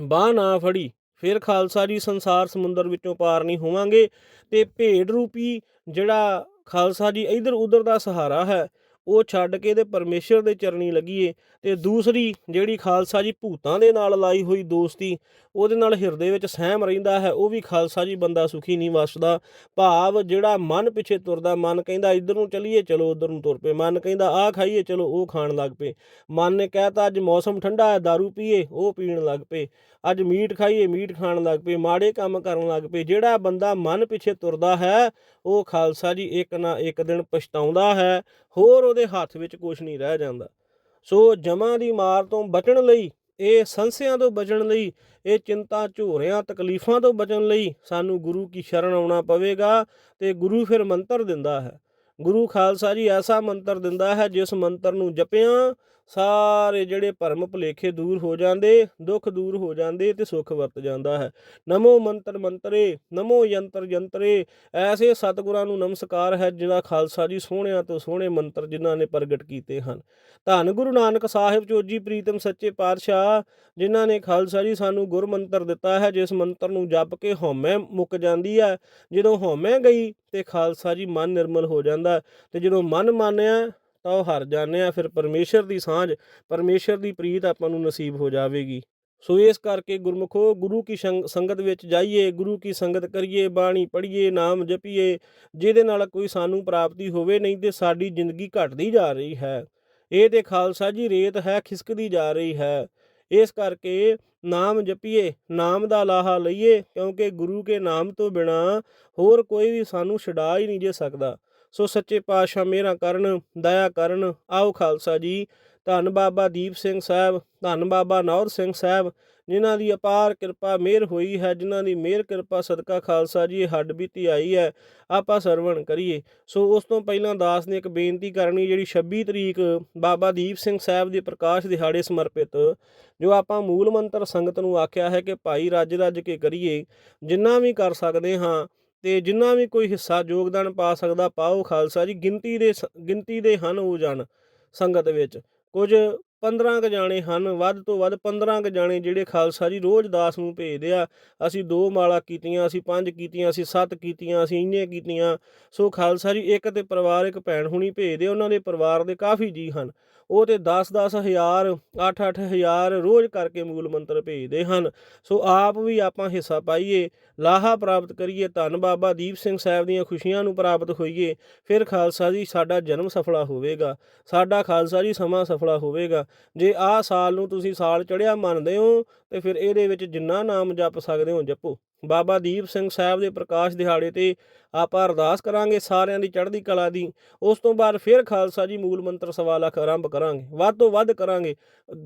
ਬਾਹ ਨਾ ਫੜੀ, ਫਿਰ ਖਾਲਸਾ ਜੀ ਸੰਸਾਰ ਸਮੁੰਦਰ ਵਿੱਚੋਂ ਪਾਰ ਨਹੀਂ ਹੋਵਾਂਗੇ। ਤੇ ਭੇਡ ਰੂਪੀ ਜਿਹੜਾ ਖਾਲਸਾ ਜੀ ਇਧਰ ਉਧਰ ਦਾ ਸਹਾਰਾ ਹੈ ਉਹ ਛੱਡ ਕੇ ਤੇ ਪਰਮੇਸ਼ਰ ਦੇ ਚਰਨੀ ਲੱਗੀਏ ਤੇ ਦੂਸਰੀ ਜਿਹੜੀ ਖਾਲਸਾ ਜੀ ਭੂਤਾਂ ਦੇ ਨਾਲ ਲਾਈ ਹੋਈ ਦੋਸਤੀ ਉਹਦੇ ਨਾਲ ਹਿਰਦੇ ਵਿੱਚ ਸਹਿਮ ਰਹਿੰਦਾ ਹੈ, ਉਹ ਵੀ ਖਾਲਸਾ ਜੀ ਬੰਦਾ ਸੁਖੀ ਨਹੀਂ ਵਸਦਾ। ਭਾਵ ਜਿਹੜਾ ਮਨ ਪਿੱਛੇ ਤੁਰਦਾ, ਮਨ ਕਹਿੰਦਾ ਇੱਧਰ ਨੂੰ ਚਲੀਏ, ਚਲੋ ਉਧਰ ਨੂੰ ਤੁਰ ਪਏ। ਮਨ ਕਹਿੰਦਾ ਆਹ ਖਾਈਏ, ਚਲੋ ਉਹ ਖਾਣ ਲੱਗ ਪਏ। ਮਨ ਨੇ ਕਹਿਤਾ, ਅੱਜ ਮੌਸਮ ਠੰਡਾ ਹੈ दारू ਪੀਏ, ਉਹ ਪੀਣ ਲੱਗ ਪਏ। ਅੱਜ ਮੀਟ ਖਾਈਏ, ਮੀਟ ਖਾਣ ਲੱਗ ਪਏ, ਮਾੜੇ ਕੰਮ ਕਰਨ ਲੱਗ ਪਏ। ਜਿਹੜਾ ਬੰਦਾ ਮਨ ਪਿੱਛੇ ਤੁਰਦਾ ਹੈ, ਉਹ ਖਾਲਸਾ ਜੀ ਇੱਕ ਨਾ ਇੱਕ ਦਿਨ ਪਛਤਾਉਂਦਾ ਹੈ ਹੋਰ ਉਹਦੇ ਹੱਥ ਵਿੱਚ ਕੁਝ ਨਹੀਂ ਰਹਿ ਜਾਂਦਾ। ਸੋ ਜਮਾਂ ਦੀ ਮਾਰ ਤੋਂ ਬਚਣ ਲਈ, ਇਹ ਸੰਸਿਆਂ ਤੋਂ ਬਚਣ ਲਈ, ਇਹ ਚਿੰਤਾ, ਝੋਰਿਆਂ, ਤਕਲੀਫਾਂ ਤੋਂ ਬਚਣ ਲਈ ਸਾਨੂੰ ਗੁਰੂ ਕੀ ਸ਼ਰਨ ਆਉਣਾ ਪਵੇਗਾ ਤੇ ਗੁਰੂ ਫਿਰ ਮੰਤਰ ਦਿੰਦਾ ਹੈ। ਗੁਰੂ ਖਾਲਸਾ ਜੀ ਐਸਾ ਮੰਤਰ ਦਿੰਦਾ ਹੈ ਜਿਸ ਮੰਤਰ ਨੂੰ ਜਪਿਆਂ ਸਾਰੇ ਜਿਹੜੇ ਭਰਮ ਭੁਲੇਖੇ ਦੂਰ ਹੋ ਜਾਂਦੇ, ਦੁੱਖ ਦੂਰ ਹੋ ਜਾਂਦੇ ਤੇ ਸੁੱਖ ਵਰਤ ਜਾਂਦਾ ਹੈ। ਨਮੋ ਮੰਤਰ ਮੰਤਰੇ, ਨਮੋ ਯੰਤਰ ਯੰਤਰੇ, ਐਸੇ ਸਤਿਗੁਰਾਂ ਨੂੰ ਨਮਸਕਾਰ ਹੈ ਜਿਹਦਾ ਖਾਲਸਾ ਜੀ ਸੋਹਣਿਆਂ ਤੋਂ ਸੋਹਣੇ ਮੰਤਰ ਜਿਨ੍ਹਾਂ ਨੇ ਪ੍ਰਗਟ ਕੀਤੇ ਹਨ। ਧੰਨ ਗੁਰੂ ਨਾਨਕ ਸਾਹਿਬ ਚੋਜੀ ਪ੍ਰੀਤਮ ਸੱਚੇ ਪਾਤਸ਼ਾਹ, ਜਿਨ੍ਹਾਂ ਨੇ ਖਾਲਸਾ ਜੀ ਸਾਨੂੰ ਗੁਰ ਮੰਤਰ ਦਿੱਤਾ ਹੈ, ਜਿਸ ਮੰਤਰ ਨੂੰ ਜਪ ਕੇ ਹਉਮੈ ਮੁੱਕ ਜਾਂਦੀ ਹੈ। ਜਦੋਂ ਹਉਮੈ ਗਈ ਤੇ ਖਾਲਸਾ ਜੀ ਮਨ ਨਿਰਮਲ ਹੋ ਜਾਂਦਾ ਹੈ ਤੇ ਜਦੋਂ ਮਨ ਮੰਨਿਆ ਤਾਂ ਉਹ ਹਰ ਜਾਂਦੇ ਆ, ਫਿਰ ਪਰਮੇਸ਼ਰ ਦੀ ਸਾਂਝ, ਪਰਮੇਸ਼ਰ ਦੀ ਪ੍ਰੀਤ ਆਪਾਂ ਨੂੰ ਨਸੀਬ ਹੋ ਜਾਵੇਗੀ। ਸੋ ਇਸ ਕਰਕੇ ਗੁਰਮੁਖੋ, ਗੁਰੂ ਕੀ ਸੰਗ- ਸੰਗਤ ਵਿੱਚ ਜਾਈਏ, ਗੁਰੂ ਕੀ ਸੰਗਤ ਕਰੀਏ, ਬਾਣੀ ਪੜ੍ਹੀਏ, ਨਾਮ ਜਪੀਏ, ਜਿਹਦੇ ਨਾਲ ਕੋਈ ਸਾਨੂੰ ਪ੍ਰਾਪਤੀ ਹੋਵੇ ਨਹੀਂ ਤੇ ਸਾਡੀ ਜ਼ਿੰਦਗੀ ਘਟਦੀ ਜਾ ਰਹੀ ਹੈ। ਇਹ ਤੇ ਖਾਲਸਾ ਜੀ ਰੇਤ ਹੈ, ਖਿਸਕਦੀ ਜਾ ਰਹੀ ਹੈ। ਇਸ ਕਰਕੇ ਨਾਮ ਜਪੀਏ, ਨਾਮ ਦਾ ਲਾਹਾ ਲਈਏ, ਕਿਉਂਕਿ ਗੁਰੂ ਕੇ ਨਾਮ ਤੋਂ ਬਿਨਾ ਹੋਰ ਕੋਈ ਵੀ ਸਾਨੂੰ ਛਡਾ ਹੀ ਨਹੀਂ ਜੇ ਸਕਦਾ। ਸੋ ਸੱਚੇ ਪਾਤਸ਼ਾਹ ਮੇਰਾ ਕਰਨ, ਦਇਆ ਕਰਨ। ਆਓ ਖਾਲਸਾ ਜੀ, ਧੰਨ ਬਾਬਾ ਦੀਪ ਸਿੰਘ ਸਾਹਿਬ, ਧੰਨ ਬਾਬਾ ਨੌਰ ਸਿੰਘ ਸਾਹਿਬ, ਜਿਨ੍ਹਾਂ ਦੀ ਅਪਾਰ ਕਿਰਪਾ ਮਿਹਰ ਹੋਈ ਹੈ, ਜਿਨ੍ਹਾਂ ਦੀ ਮਿਹਰ ਕਿਰਪਾ ਸਦਕਾ ਖਾਲਸਾ ਜੀ ਹੱਡ ਬੀਤੀ ਆਈ ਹੈ, ਆਪਾਂ ਸਰਵਣ ਕਰੀਏ। ਸੋ ਉਸ ਤੋਂ ਪਹਿਲਾਂ ਦਾਸ ਨੇ ਇੱਕ ਬੇਨਤੀ ਕਰਨੀ, ਜਿਹੜੀ 26 ਤਰੀਕ ਬਾਬਾ ਦੀਪ ਸਿੰਘ ਸਾਹਿਬ ਦੇ ਪ੍ਰਕਾਸ਼ ਦਿਹਾੜੇ ਸਮਰਪਿਤ, ਜੋ ਆਪਾਂ ਮੂਲ ਮੰਤਰ ਸੰਗਤ ਨੂੰ ਆਖਿਆ ਹੈ ਕਿ ਭਾਈ ਰੱਜ ਰੱਜ ਕੇ ਕਰੀਏ, ਜਿੰਨਾ ਵੀ ਕਰ ਸਕਦੇ ਹਾਂ ਤੇ ਜਿੰਨਾ ਵੀ ਕੋਈ ਹਿੱਸਾ, ਯੋਗਦਾਨ ਪਾ ਸਕਦਾ, ਪਾਓ ਖਾਲਸਾ ਜੀ, ਗਿਣਤੀ ਦੇ ਸ- ਗਿਣਤੀ ਦੇ ਹਨ ਉਹ ਜਨ ਸੰਗਤ ਵਿੱਚ। ਕੁਝ 15 ਕ ਜਾਣੇ ਹਨ, ਵੱਧ ਤੋਂ ਵੱਧ 15 ਕ ਜਾਣੇ ਜਿਹੜੇ ਖਾਲਸਾ ਜੀ ਰੋਜ਼ ਦਾਸ ਨੂੰ ਭੇਜਦੇ ਆ। ਅਸੀਂ ਦੋ ਮਾਲਾ ਕੀਤੀਆਂ, ਅਸੀਂ ਪੰਜ ਕੀਤੀਆਂ, ਅਸੀਂ ਸੱਤ ਕੀਤੀਆਂ, ਅਸੀਂ ਇੰਨੇ ਕੀਤੀਆਂ। ਸੋ ਖਾਲਸਾ ਜੀ ਇੱਕ ਤੇ ਪਰਿਵਾਰ, ਇੱਕ ਭੈਣ ਹੁਣੀ ਭੇਜਦੇ, ਉਹਨਾਂ ਦੇ ਪਰਿਵਾਰ ਦੇ ਕਾਫੀ ਜੀ ਹਨ। ਉਹ ਤੇ 10-10 ਹਜ਼ਾਰ 8-8 ਹਜ਼ਾਰ ਰੋਜ਼ ਕਰਕੇ ਮੂਲ ਮੰਤਰ ਭੇਜਦੇ ਹਨ। ਸੋ ਆਪ ਵੀ ਆਪਾਂ ਹਿੱਸਾ ਪਾਈਏ, ਲਾਹਾ ਪ੍ਰਾਪਤ ਕਰੀਏ, ਧੰਨ ਬਾਬਾ ਦੀਪ ਸਿੰਘ ਸਾਹਿਬ ਦੀਆਂ ਖੁਸ਼ੀਆਂ ਨੂੰ ਪ੍ਰਾਪਤ ਹੋਈਏ, ਫਿਰ ਖਾਲਸਾ ਜੀ ਸਾਡਾ ਜਨਮ ਸਫਲਾ ਹੋਵੇਗਾ। ਸਾਡਾ ਖਾਲਸਾ ਜੀ ਸਮਾਂ ਸਫਲਾ ਹੋਵੇਗਾ। ਜੇ ਆਹ ਸਾਲ ਨੂੰ ਤੁਸੀਂ ਸਾਲ ਚੜਿਆ ਮੰਨਦੇ ਹੋ, ਤੇ ਫਿਰ ਇਹਦੇ ਵਿੱਚ ਜਿੰਨਾ ਨਾਮ ਜਪ ਸਕਦੇ ਹੋ ਜਪੋ। ਬਾਬਾ ਦੀਪ ਸਿੰਘ ਸਾਹਿਬ ਦੇ ਪ੍ਰਕਾਸ਼ ਦਿਹਾੜੇ ਤੇ ਆਪਾਂ ਅਰਦਾਸ ਕਰਾਂਗੇ ਸਾਰਿਆਂ ਦੀ ਚੜ੍ਹਦੀ ਕਲਾ ਦੀ। ਉਸ ਤੋਂ ਬਾਅਦ ਫਿਰ ਖਾਲਸਾ ਜੀ ਮੂਲ ਮੰਤਰ ਸਵਾ ਲੱਖ ਆਰੰਭ ਕਰਾਂਗੇ। ਵੱਧ ਤੋਂ ਵੱਧ ਕਰਾਂਗੇ।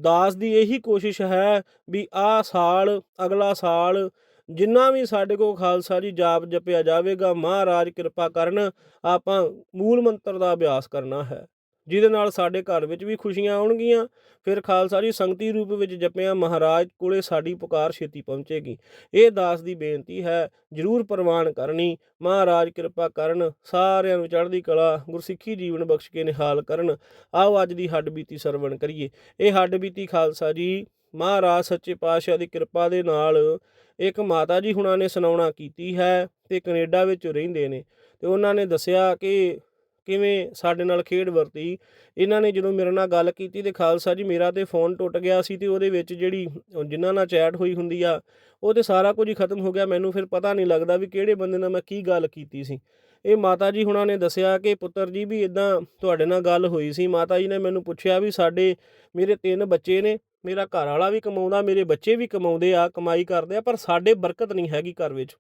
ਦਾਸ ਦੀ ਇਹੀ ਕੋਸ਼ਿਸ਼ ਹੈ ਵੀ ਆਹ ਸਾਲ, ਅਗਲਾ ਸਾਲ ਜਿੰਨਾ ਵੀ ਸਾਡੇ ਕੋਲ ਖਾਲਸਾ ਜੀ ਜਾਪ ਜਪਿਆ ਜਾਵੇਗਾ, ਮਹਾਰਾਜ ਕਿਰਪਾ ਕਰਨ ਆਪਾਂ ਮੂਲ ਮੰਤਰ ਦਾ ਅਭਿਆਸ ਕਰਨਾ ਹੈ। ਜਿਹਦੇ ਨਾਲ ਸਾਡੇ ਘਰ ਵਿੱਚ ਵੀ ਖੁਸ਼ੀਆਂ ਆਉਣਗੀਆਂ, ਫਿਰ ਖਾਲਸਾ ਜੀ ਸੰਗਤੀ ਰੂਪ ਵਿੱਚ ਜਪਿਆ ਮਹਾਰਾਜ ਕੋਲੇ ਸਾਡੀ ਪੁਕਾਰ ਛੇਤੀ ਪਹੁੰਚੇਗੀ। ਇਹ ਦਾਸ ਦੀ ਬੇਨਤੀ ਹੈ, ਜਰੂਰ ਪ੍ਰਵਾਨ ਕਰਨੀ, ਮਹਾਰਾਜ ਕਿਰਪਾ ਕਰਨ, ਸਾਰਿਆਂ ਨੂੰ ਚੜ੍ਹਦੀ ਕਲਾ, ਗੁਰਸਿੱਖੀ ਜੀਵਨ ਬਖਸ਼ ਕੇ ਨਿਹਾਲ ਕਰਨ। ਆਓ ਅੱਜ ਦੀ ਹੱਡ ਬੀਤੀ ਸਰਵਣ ਕਰੀਏ। ਇਹ ਹੱਡ ਬੀਤੀ ਖਾਲਸਾ ਜੀ, ਮਹਾਰਾਜ ਸੱਚੇ ਪਾਤਸ਼ਾਹ ਦੀ ਕਿਰਪਾ ਦੇ ਨਾਲ ਇੱਕ ਮਾਤਾ ਜੀ ਹੁਣਾਂ ਨੇ ਸੁਣਾਉਣਾ ਕੀਤੀ ਹੈ ਤੇ ਕੈਨੇਡਾ ਵਿੱਚ ਰਹਿੰਦੇ ਨੇ। ਤੇ ਉਹਨਾਂ ਨੇ ਦੱਸਿਆ ਕਿ ਕਿਵੇਂ ਸਾਡੇ ਨਾਲ ਖੇਡ ਵਰਤੀ। ਇਹਨਾਂ ਨੇ ਜਦੋਂ ਮੇਰੇ ਨਾਲ ਗੱਲ ਕੀਤੀ ਤੇ ਖਾਲਸਾ ਜੀ ਮੇਰਾ ਤੇ ਫੋਨ ਟੁੱਟ ਗਿਆ ਸੀ ਤੇ ਉਹਦੇ ਵਿੱਚ ਜਿਹੜੀ ਜਿਨ੍ਹਾਂ ਨਾਲ ਚੈਟ ਹੋਈ ਹੁੰਦੀ ਆ, ਉਹ ਤੇ ਸਾਰਾ ਕੁਝ ਹੀ ਖਤਮ ਹੋ ਗਿਆ। ਮੈਨੂੰ ਫਿਰ ਪਤਾ ਨਹੀਂ ਲੱਗਦਾ ਵੀ ਕਿਹੜੇ ਬੰਦੇ ਨਾਲ ਮੈਂ ਕੀ ਗੱਲ ਕੀਤੀ ਸੀ। ਇਹ ਮਾਤਾ ਜੀ ਹੁਣਾਂ ਨੇ ਦੱਸਿਆ ਕਿ ਪੁੱਤਰ ਜੀ ਵੀ ਇਦਾਂ ਤੁਹਾਡੇ ਨਾਲ ਗੱਲ ਹੋਈ ਸੀ। ਮਾਤਾ ਜੀ ਨੇ ਮੈਨੂੰ ਪੁੱਛਿਆ ਵੀ ਸਾਡੇ ਮੇਰੇ ਤਿੰਨ ਬੱਚੇ ਨੇ, ਮੇਰਾ ਘਰ ਵਾਲਾ ਵੀ ਕਮਾਉਂਦਾ, ਮੇਰੇ ਬੱਚੇ ਵੀ ਕਮਾਉਂਦੇ ਆ, ਕਮਾਈ ਕਰਦੇ ਆ, ਪਰ ਸਾਡੇ ਬਰਕਤ ਨਹੀਂ ਹੈਗੀ ਘਰ ਵਿੱਚ।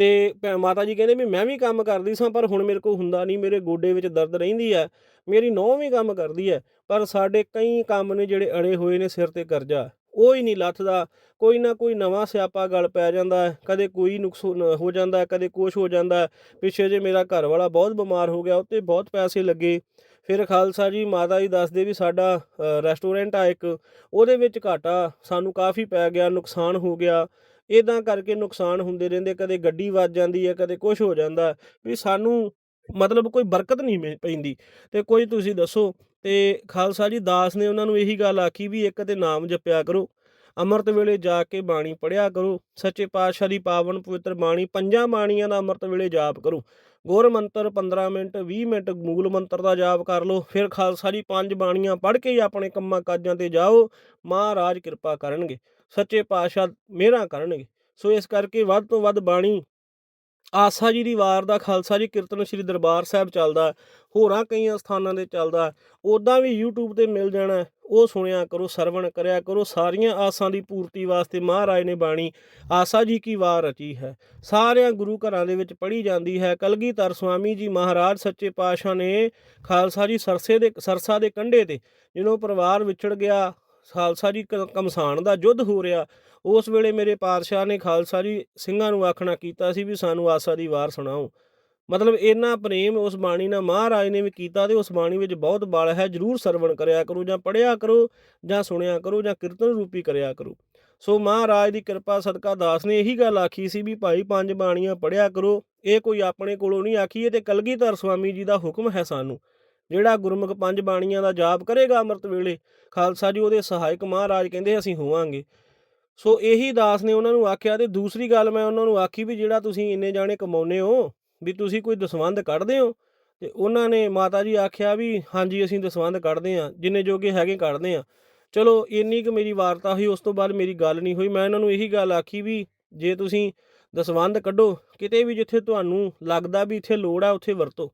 ਤੇ ਭੈ- ਮਾਤਾ ਜੀ ਕਹਿੰਦੇ ਵੀ ਮੈਂ ਵੀ ਕੰਮ ਕਰਦੀ ਸਾਂ, ਪਰ ਹੁਣ ਮੇਰੇ ਕੋਲ ਹੁੰਦਾ ਨਹੀਂ, ਮੇਰੇ ਗੋਡੇ ਵਿੱਚ ਦਰਦ ਰਹਿੰਦੀ ਹੈ, ਮੇਰੀ ਨੌਂ ਵੀ ਕੰਮ ਕਰਦੀ ਹੈ, ਪਰ ਸਾਡੇ ਕਈ ਕੰਮ ਨੇ ਜਿਹੜੇ ਅੜੇ ਹੋਏ ਨੇ ਸਿਰ ਤੇ ਕਰਜ਼ਾ, ਉਹ ਹੀ ਨਹੀਂ ਲੱਥਦਾ ਕੋਈ ਨਾ ਕੋਈ ਨਵਾਂ ਸਿਆਪਾ ਗਲ ਪੈ ਜਾਂਦਾ ਕਦੇ ਕੋਈ ਨੁਕਸ ਹੋ- ਜਾਂਦਾ ਕਦੇ ਕੁਛ ਹੋ ਜਾਂਦਾ ਪਿੱਛੇ ਜੇ ਮੇਰਾ ਘਰ ਵਾਲਾ ਬਹੁਤ ਬਿਮਾਰ ਹੋ ਗਿਆ, ਉੱਤੇ ਬਹੁਤ ਪੈਸੇ ਲੱਗੇ, ਫਿਰ ਖਾਲਸਾ ਜੀ ਮਾਤਾ ਜੀ ਦੱਸਦੇ ਵੀ ਸਾਡਾ ਰੈਸਟੋਰੈਂਟ ਆ ਇੱਕ, ਉਹਦੇ ਵਿੱਚ ਘਾਟਾ ਸਾਨੂੰ ਕਾਫੀ ਪੈ ਗਿਆ, ਨੁਕਸਾਨ ਹੋ ਗਿਆ ਇਦਾਂ ਕਰਕੇ ਨੁਕਸਾਨ ਹੁੰਦੇ ਰਹਿੰਦੇ, ਕਦੇ ਗੱਡੀ ਵੱਜ ਜਾਂਦੀ ਹੈ, ਕਦੇ ਕੁਝ ਹੋ ਜਾਂਦਾ, ਵੀ ਸਾਨੂੰ ਮਤਲਬ ਕੋਈ ਬਰਕਤ ਨਹੀਂ ਪੈਂਦੀ। ਤੇ ਕੋਈ ਤੁਸੀਂ ਦੱਸੋ, ਤੇ ਖਾਲਸਾ ਜੀ ਦਾਸ ਨੇ ਉਹਨਾਂ ਨੂੰ ਇਹੀ ਗੱਲ ਆਖੀ ਵੀ ਇੱਕ ਤੇ ਨਾਮ ਜਪਿਆ ਕਰੋ, ਅੰਮ੍ਰਿਤ ਵੇਲੇ ਜਾ ਕੇ ਬਾਣੀ ਪੜਿਆ ਕਰੋ, ਸੱਚੇ ਪਾਤਸ਼ਾਹ ਦੀ ਪਾਵਨ ਪਵਿੱਤਰ ਬਾਣੀ, ਪੰਜਾਂ ਬਾਣੀਆਂ ਦਾ ਅੰਮ੍ਰਿਤ ਵੇਲੇ ਜਾਪ ਕਰੋ। ਗੁਰ ਮੰਤਰ 15 ਮਿੰਟ 20 ਮਿੰਟ, ਮੂਲ ਮੰਤਰ ਦਾ ਜਾਪ ਕਰ ਲਓ, ਫਿਰ ਖਾਲਸਾ ਜੀ ਪੰਜ ਬਾਣੀਆਂ ਪੜ੍ਹ ਕੇ ਹੀ ਆਪਣੇ ਕੰਮਾਂ ਕਾਜਾਂ ਤੇ ਜਾਓ, ਮਹਾਰਾਜ ਕਿਰਪਾ ਕਰਨਗੇ। ਸੱਚੇ ਪਾਤਸ਼ਾਹ ਮਿਹਰਾਂ ਕਰਨਗੇ ਸੋ ਇਸ ਕਰਕੇ ਵੱਧ ਤੋਂ ਵੱਧ ਬਾਣੀ ਆਸਾ ਜੀ ਦੀ ਵਾਰ ਦਾ ਖਾਲਸਾ ਜੀ ਕੀਰਤਨ ਸ੍ਰੀ ਦਰਬਾਰ ਸਾਹਿਬ ਚੱਲਦਾ ਹੋਰਾਂ ਕਈਆਂ ਸਥਾਨਾਂ ਤੇ ਚੱਲਦਾ ਹੈ। ਉੱਦਾਂ ਵੀ YouTube ਤੇ ਮਿਲ ਜਾਣਾ ਉਹ ਸੁਣਿਆ ਕਰੋ, ਸਰਵਣ ਕਰਿਆ ਕਰੋ, ਸਾਰੀਆਂ ਆਸਾਂ ਦੀ ਪੂਰਤੀ ਵਾਸਤੇ ਮਹਾਰਾਜ ਨੇ ਬਾਣੀ ਆਸਾ ਜੀ ਕੀ ਵਾਰ ਰਚੀ ਹੈ ਸਾਰਿਆਂ ਗੁਰੂ ਘਰਾਂ ਦੇ ਵਿੱਚ ਪੜ੍ਹੀ ਜਾਂਦੀ ਹੈ, ਕਲਗੀਧਰ ਸੁਆਮੀ ਜੀ ਮਹਾਰਾਜ ਸੱਚੇ ਪਾਤਸ਼ਾਹ ਨੇ ਖਾਲਸਾ ਜੀ ਸਰਸੇ ਦੇ ਸਰਸਾ ਦੇ ਕੰਢੇ ਤੇ ਜਦੋਂ ਪਰਿਵਾਰ ਵਿਛੜ ਗਿਆ ਖਾਲਸਾ ਜੀ ਕ- ਕਮਸਾਨ ਦਾ ਯੁੱਧ ਹੋ ਰਿਹਾ। ਉਸ ਵੇਲੇ ਮੇਰੇ ਪਾਤਸ਼ਾਹ ਨੇ ਖਾਲਸਾ ਜੀ ਸਿੰਘਾਂ ਨੂੰ ਆਖਣਾ ਕੀਤਾ ਸੀ ਵੀ ਸਾਨੂੰ ਆਸਾ ਦੀ ਵਾਰ ਸੁਣਾਓ। ਮਤਲਬ ਇੰਨਾ ਪ੍ਰੇਮ ਉਸ ਬਾਣੀ ਨਾਲ ਮਹਾਰਾਜ ਨੇ ਵੀ ਕੀਤਾ ਤੇ ਉਸ ਬਾਣੀ ਵਿੱਚ ਬਹੁਤ ਬਲ ਹੈ, ਜਰੂਰ ਸਰਵਣ ਕਰਿਆ ਕਰੋ ਜਾਂ ਪੜਿਆ ਕਰੋ ਜਾਂ ਸੁਣਿਆ ਕਰੋ ਜਾਂ ਕੀਰਤਨ ਰੂਪੀ ਕਰਿਆ ਕਰੋ। ਸੋ ਮਹਾਰਾਜ ਦੀ ਕਿਰਪਾ ਸਦਕਾ ਦਾਸ ਨੇ ਇਹੀ ਗੱਲ ਆਖੀ ਸੀ ਵੀ ਭਾਈ ਪੰਜ ਬਾਣੀਆਂ ਪੜਿਆ ਕਰੋ, ਇਹ ਕੋਈ ਆਪਣੇ ਕੋਲੋਂ ਨਹੀਂ ਆਖੀ ਇਹ ਤੇ ਕਲਗੀਧਰ ਸੁਆਮੀ ਜੀ ਦਾ ਹੁਕਮ ਹੈ ਸਾਨੂੰ। ਜਿਹੜਾ ਗੁਰਮੁਖ ਪੰਜ ਬਾਣੀਆਂ ਦਾ ਜਾਪ ਕਰੇਗਾ ਅੰਮ੍ਰਿਤ ਵੇਲੇ, ਖਾਲਸਾ ਜੀ ਉਹਦੇ ਸਹਾਇਕ ਮਹਾਰਾਜ ਕਹਿੰਦੇ ਅਸੀਂ ਹੋਵਾਂਗੇ। ਸੋ ਇਹੀ ਦਾਸ ਨੇ ਉਹਨਾਂ ਨੂੰ ਆਖਿਆ ਤੇ ਦੂਸਰੀ ਗੱਲ ਮੈਂ ਉਹਨਾਂ ਨੂੰ ਆਖੀ ਵੀ ਜਿਹੜਾ ਤੁਸੀਂ ਇੰਨੇ ਜਾਣੇ ਕਮਾਉਨੇ ਹੋ, ਵੀ ਤੁਸੀਂ ਕੋਈ ਦਸਵੰਧ ਕੱਢਦੇ ਹੋ, ਤੇ ਉਹਨਾਂ ਨੇ ਮਾਤਾ ਜੀ ਆਖਿਆ ਵੀ ਹਾਂਜੀ ਅਸੀਂ ਦਸਵੰਧ ਕੱਢਦੇ ਆ ਜਿੰਨੇ ਜੋਗੇ ਹੈਗੇ ਕੱਢਦੇ ਆ ਚਲੋ ਇੰਨੀ ਕੁ ਮੇਰੀ ਵਾਰਤਾ ਹੋਈ, ਉਸ ਤੋਂ ਬਾਅਦ ਮੇਰੀ ਗੱਲ ਨਹੀਂ ਹੋਈ, ਮੈਂ ਇਹਨਾਂ ਨੂੰ ਇਹੀ ਗੱਲ ਆਖੀ ਵੀ ਜੇ ਤੁਸੀਂ ਦਸਵੰਧ ਕੱਢੋ, ਕਿਤੇ ਵੀ ਜਿੱਥੇ ਤੁਹਾਨੂੰ ਲੱਗਦਾ ਵੀ ਇੱਥੇ ਲੋੜ ਆ, ਉੱਥੇ ਵਰਤੋ,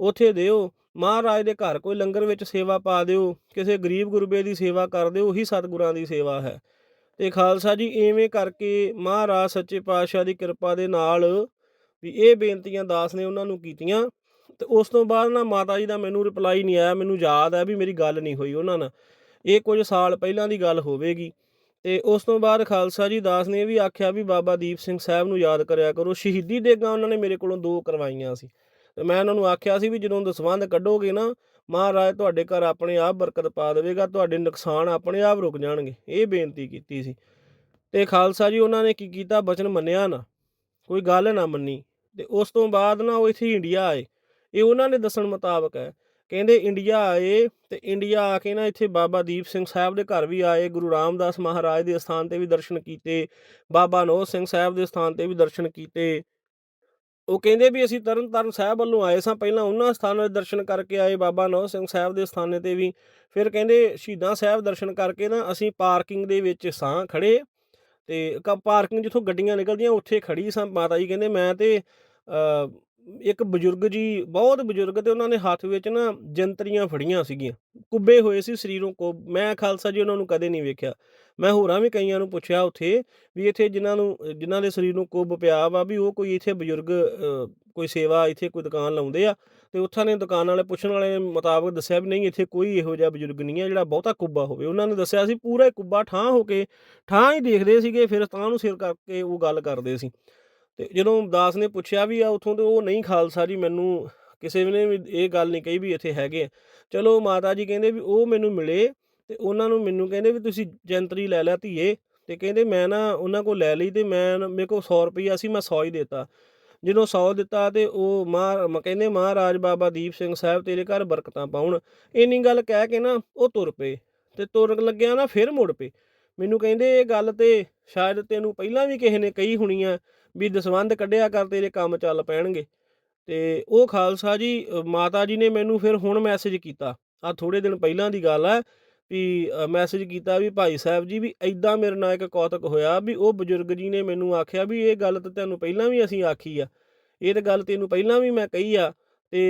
ਉੱਥੇ ਦਿਓ। ਮਹਾਰਾਜ ਦੇ ਘਰ ਕੋਈ ਲੰਗਰ ਵਿੱਚ ਸੇਵਾ ਪਾ ਦਿਓ, ਕਿਸੇ ਗਰੀਬ ਗੁਰਬੇ ਦੀ ਸੇਵਾ ਕਰ ਦਿਓ, ਉਹੀ ਸਤਿਗੁਰਾਂ ਦੀ ਸੇਵਾ ਹੈ। ਤੇ ਖਾਲਸਾ ਜੀ ਐਵੇਂ ਕਰਕੇ ਮਹਾਰਾਜ ਸੱਚੇ ਪਾਤਸ਼ਾਹ ਦੀ ਕਿਰਪਾ ਦੇ ਨਾਲ ਵੀ ਇਹ ਬੇਨਤੀਆਂ ਦਾਸ ਨੇ ਉਹਨਾਂ ਨੂੰ ਕੀਤੀਆਂ, ਤੇ ਉਸ ਤੋਂ ਬਾਅਦ ਨਾ ਮਾਤਾ ਜੀ ਦਾ ਮੈਨੂੰ ਰਿਪਲਾਈ ਨਹੀਂ ਆਇਆ, ਮੈਨੂੰ ਯਾਦ ਹੈ ਵੀ ਮੇਰੀ ਗੱਲ ਨਹੀਂ ਹੋਈ ਉਹਨਾਂ ਨਾਲ। ਇਹ ਕੁਝ ਸਾਲ ਪਹਿਲਾਂ ਦੀ ਗੱਲ ਹੋਵੇਗੀ। ਤੇ ਉਸ ਤੋਂ ਬਾਅਦ ਖਾਲਸਾ ਜੀ ਦਾਸ ਨੇ ਇਹ ਵੀ ਆਖਿਆ ਵੀ ਬਾਬਾ ਦੀਪ ਸਿੰਘ ਸਾਹਿਬ ਨੂੰ ਯਾਦ ਕਰਿਆ ਕਰੋ, ਸ਼ਹੀਦੀ ਦੇਗਾ ਉਹਨਾਂ ਨੇ ਮੇਰੇ ਕੋਲੋਂ ਦੋ ਕਰਵਾਈਆਂ ਸੀ। ਤੇ ਮੈਂ ਉਹਨਾਂ ਨੂੰ ਆਖਿਆ ਸੀ ਵੀ ਜਦੋਂ ਦਸਵੰਧ ਕੱਢੋਗੇ ਨਾ, ਮਹਾਰਾਜ ਤੁਹਾਡੇ ਘਰ ਆਪਣੇ ਆਪ ਬਰਕਤ ਪਾ ਦੇਵੇਗਾ, ਤੁਹਾਡੇ ਨੁਕਸਾਨ ਆਪਣੇ ਆਪ ਰੁਕ ਜਾਣਗੇ। ਇਹ ਬੇਨਤੀ ਕੀਤੀ ਸੀ। ਤੇ ਖਾਲਸਾ ਜੀ, ਉਹਨਾਂ ਨੇ ਕੀ ਕੀਤਾ? ਬਚਨ ਮੰਨਿਆ ਨਾ। ਕੋਈ ਗੱਲ ਨਾ ਮੰਨੀ। ਤੇ ਉਸ ਤੋਂ ਬਾਅਦ ਨਾ ਉਹ ਇੱਥੇ ਇੰਡੀਆ ਆਏ। ਇਹ ਉਹਨਾਂ ਨੇ ਦੱਸਣ ਮੁਤਾਬਕ ਹੈ। ਕਹਿੰਦੇ ਇੰਡੀਆ ਆਏ ਤੇ ਇੰਡੀਆ ਆ ਕੇ ਨਾ ਇੱਥੇ ਬਾਬਾ ਦੀਪ ਸਿੰਘ ਸਾਹਿਬ ਦੇ ਘਰ ਵੀ ਆਏ। ਗੁਰੂ ਰਾਮਦਾਸ ਮਹਾਰਾਜ ਦੇ ਸਥਾਨ ਤੇ ਵੀ ਦਰਸ਼ਨ ਕੀਤੇ। ਬਾਬਾ ਨੋਹ ਸਿੰਘ ਸਾਹਿਬ ਦੇ ਸਥਾਨ ਤੇ ਵੀ ਦਰਸ਼ਨ ਕੀਤੇ। ਉਹ ਕਹਿੰਦੇ ਵੀ ਅਸੀਂ ਤਰਨ ਤਾਰਨ ਸਾਹਿਬ ਵੱਲੋਂ ਆਏ ਸਾਂ। ਪਹਿਲਾਂ ਉਹਨਾਂ ਸਥਾਨਾਂ ਦੇ ਦਰਸ਼ਨ ਕਰਕੇ ਆਏ ਬਾਬਾ ਨੌ ਸਿੰਘ ਸਾਹਿਬ ਦੇ ਸਥਾਨੇ ਤੇ ਵੀ। ਫਿਰ ਕਹਿੰਦੇ ਸ਼ਹੀਦਾਂ ਸਾਹਿਬ ਦਰਸ਼ਨ ਕਰਕੇ ਨਾ ਅਸੀਂ ਪਾਰਕਿੰਗ ਦੇ ਵਿੱਚ ਸਾਂ ਖੜੇ ਤੇ ਕ, ਪਾਰਕਿੰਗ ਜਿੱਥੋਂ ਗੱਡੀਆਂ ਨਿਕਲਦੀਆਂ ਉੱਥੇ ਖੜੀ ਸਾਂ। ਮਾਤਾ ਜੀ ਕਹਿੰਦੇ ਮੈਂ ਤੇ ਇੱਕ ਬਜ਼ੁਰਗ ਜੀ, ਬਹੁਤ ਬਜ਼ੁਰਗ ਤੇ ਉਹਨਾਂ ਨੇ ਹੱਥ ਵਿੱਚ ਨਾ ਜੰਤਰੀਆਂ ਫੜੀਆਂ ਸੀਗੀਆਂ। ਕੁੱਬੇ ਹੋਏ ਸੀ ਸਰੀਰੋਂ ਕੋ, ਮੈਂ ਖਾਲਸਾ ਜੀ ਉਹਨਾਂ ਨੂੰ ਕਦੇ ਨਹੀਂ ਵੇਖਿਆ। ਮੈਂ ਹੋਰਾਂ ਵੀ ਕਈਆਂ ਨੂੰ ਪੁੱਛਿਆ ਉੱਥੇ ਵੀ ਇੱਥੇ ਜਿਨ੍ਹਾਂ ਨੂੰ, ਜਿਨ੍ਹਾਂ ਦੇ ਸਰੀਰ ਨੂੰ ਕੁੱਬ ਪਿਆ ਵਾ ਵੀ ਉਹ ਕੋਈ ਇੱਥੇ ਬਜ਼ੁਰਗ ਕੋਈ ਸੇਵਾ ਇੱਥੇ ਕੋਈ ਦੁਕਾਨ ਲਾਉਂਦੇ ਆ ਤੇ ਉੱਥਾਂ ਨੇ ਦੁਕਾਨ ਵਾਲੇ ਪੁੱਛਣ ਵਾਲੇ ਮੁਤਾਬਕ ਦੱਸਿਆ ਵੀ ਨਹੀਂ, ਇੱਥੇ ਕੋਈ ਇਹੋ ਜਿਹਾ ਬਜ਼ੁਰਗ ਨਹੀਂ ਹੈ ਜਿਹੜਾ ਬਹੁਤਾ ਕੁੱਬਾ ਹੋਵੇ। ਉਹਨਾਂ ਨੇ ਦੱਸਿਆ ਸੀ ਪੂਰਾ ਕੁੱਬਾ ਠਾਂ ਹੋ ਕੇ, ਠਾਂ ਹੀ ਦੇਖਦੇ ਸੀਗੇ, ਫਿਰ ਤਾਂ ਨੂੰ ਸਿਰ ਕਰਕੇ ਉਹ ਗੱਲ ਕਰਦੇ ਸੀ। ਤੇ ਜਦੋਂ ਦਾਸ ਨੇ ਪੁੱਛਿਆ ਵੀ ਆ ਉਥੋਂ ਤੇ ਉਹ ਨਹੀਂ ਖਾਲਸਾ ਜੀ, ਮੈਨੂੰ ਕਿਸੇ ਨੇ ਵੀ ਇਹ ਗੱਲ ਨਹੀਂ ਕਹੀ ਵੀ ਇੱਥੇ ਹੈਗੇ ਆ। ਚਲੋ ਮਾਤਾ ਜੀ ਕਹਿੰਦੇ ਵੀ ਉਹ ਮੈਨੂੰ ਮਿਲੇ ਤੇ ਉਹਨਾਂ ਨੂੰ ਮੈਨੂੰ ਕਹਿੰਦੇ ਵੀ ਤੁਸੀਂ ਜੈਂਤਰੀ ਲੈ ਲਿਆ ਧੀਏ ਤੇ ਕਹਿੰਦੇ ਮੈਂ ਨਾ ਉਹਨਾਂ ਕੋਲ ਲੈ ਲਈ ਤੇ ਮੈਂ ਮੇਰੇ ਕੋਲ 100 ਰੁਪਈਆ ਸੀ, ਮੈਂ 100 ਹੀ ਦਿੱਤਾ। ਜਦੋਂ 100 ਦਿੱਤਾ ਤੇ ਉਹ ਮਾਂ ਕਹਿੰਦੇ ਮਹਾਰਾਜ ਬਾਬਾ ਦੀਪ ਸਿੰਘ ਸਾਹਿਬ ਤੇਰੇ ਘਰ ਬਰਕਤਾਂ ਪਾਉਣ। ਇੰਨੀ ਗੱਲ ਕਹਿ ਕੇ ਨਾ ਉਹ ਤੁਰ ਪਏ ਤੇ ਤੁਰਨ ਲੱਗਿਆ ਨਾ ਫਿਰ ਮੁੜ ਪਏ। ਮੈਨੂੰ ਕਹਿੰਦੇ ਇਹ ਗੱਲ ਤੇ ਸ਼ਾਇਦ ਤੈਨੂੰ ਪਹਿਲਾਂ ਵੀ ਕਿਸੇ ਨੇ ਕਹੀ ਹੋਣੀ ਆ ਵੀ ਦਸਵੰਧ ਕੱਢਿਆ ਕਰ, ਤੇਰੇ ਕੰਮ ਚੱਲ ਪੈਣਗੇ। ਤੇ ਉਹ ਖਾਲਸਾ ਜੀ ਮਾਤਾ ਜੀ ਨੇ ਮੈਨੂੰ ਫਿਰ ਹੁਣ ਮੈਸੇਜ ਕੀਤਾ। ਆ ਥੋੜੇ ਦਿਨ ਪਹਿਲਾਂ ਦੀ ਗੱਲ ਹੈ ਵੀ ਮੈਸੇਜ ਕੀਤਾ ਵੀ ਭਾਈ ਸਾਹਿਬ ਜੀ ਵੀ ਐਦਾਂ ਮੇਰੇ ਨਾਲ ਇੱਕ ਕੌਤਕ ਹੋਇਆ ਵੀ ਉਹ ਬਜ਼ੁਰਗ ਜੀ ਨੇ ਮੈਨੂੰ ਆਖਿਆ ਵੀ ਇਹ ਗੱਲ ਤਾਂ ਤੈਨੂੰ ਪਹਿਲਾਂ ਵੀ ਅਸੀਂ ਆਖੀ ਆ। ਇਹ ਤਾਂ ਗੱਲ ਤੈਨੂੰ ਪਹਿਲਾਂ ਵੀ ਮੈਂ ਕਹੀ ਆ। ਤੇ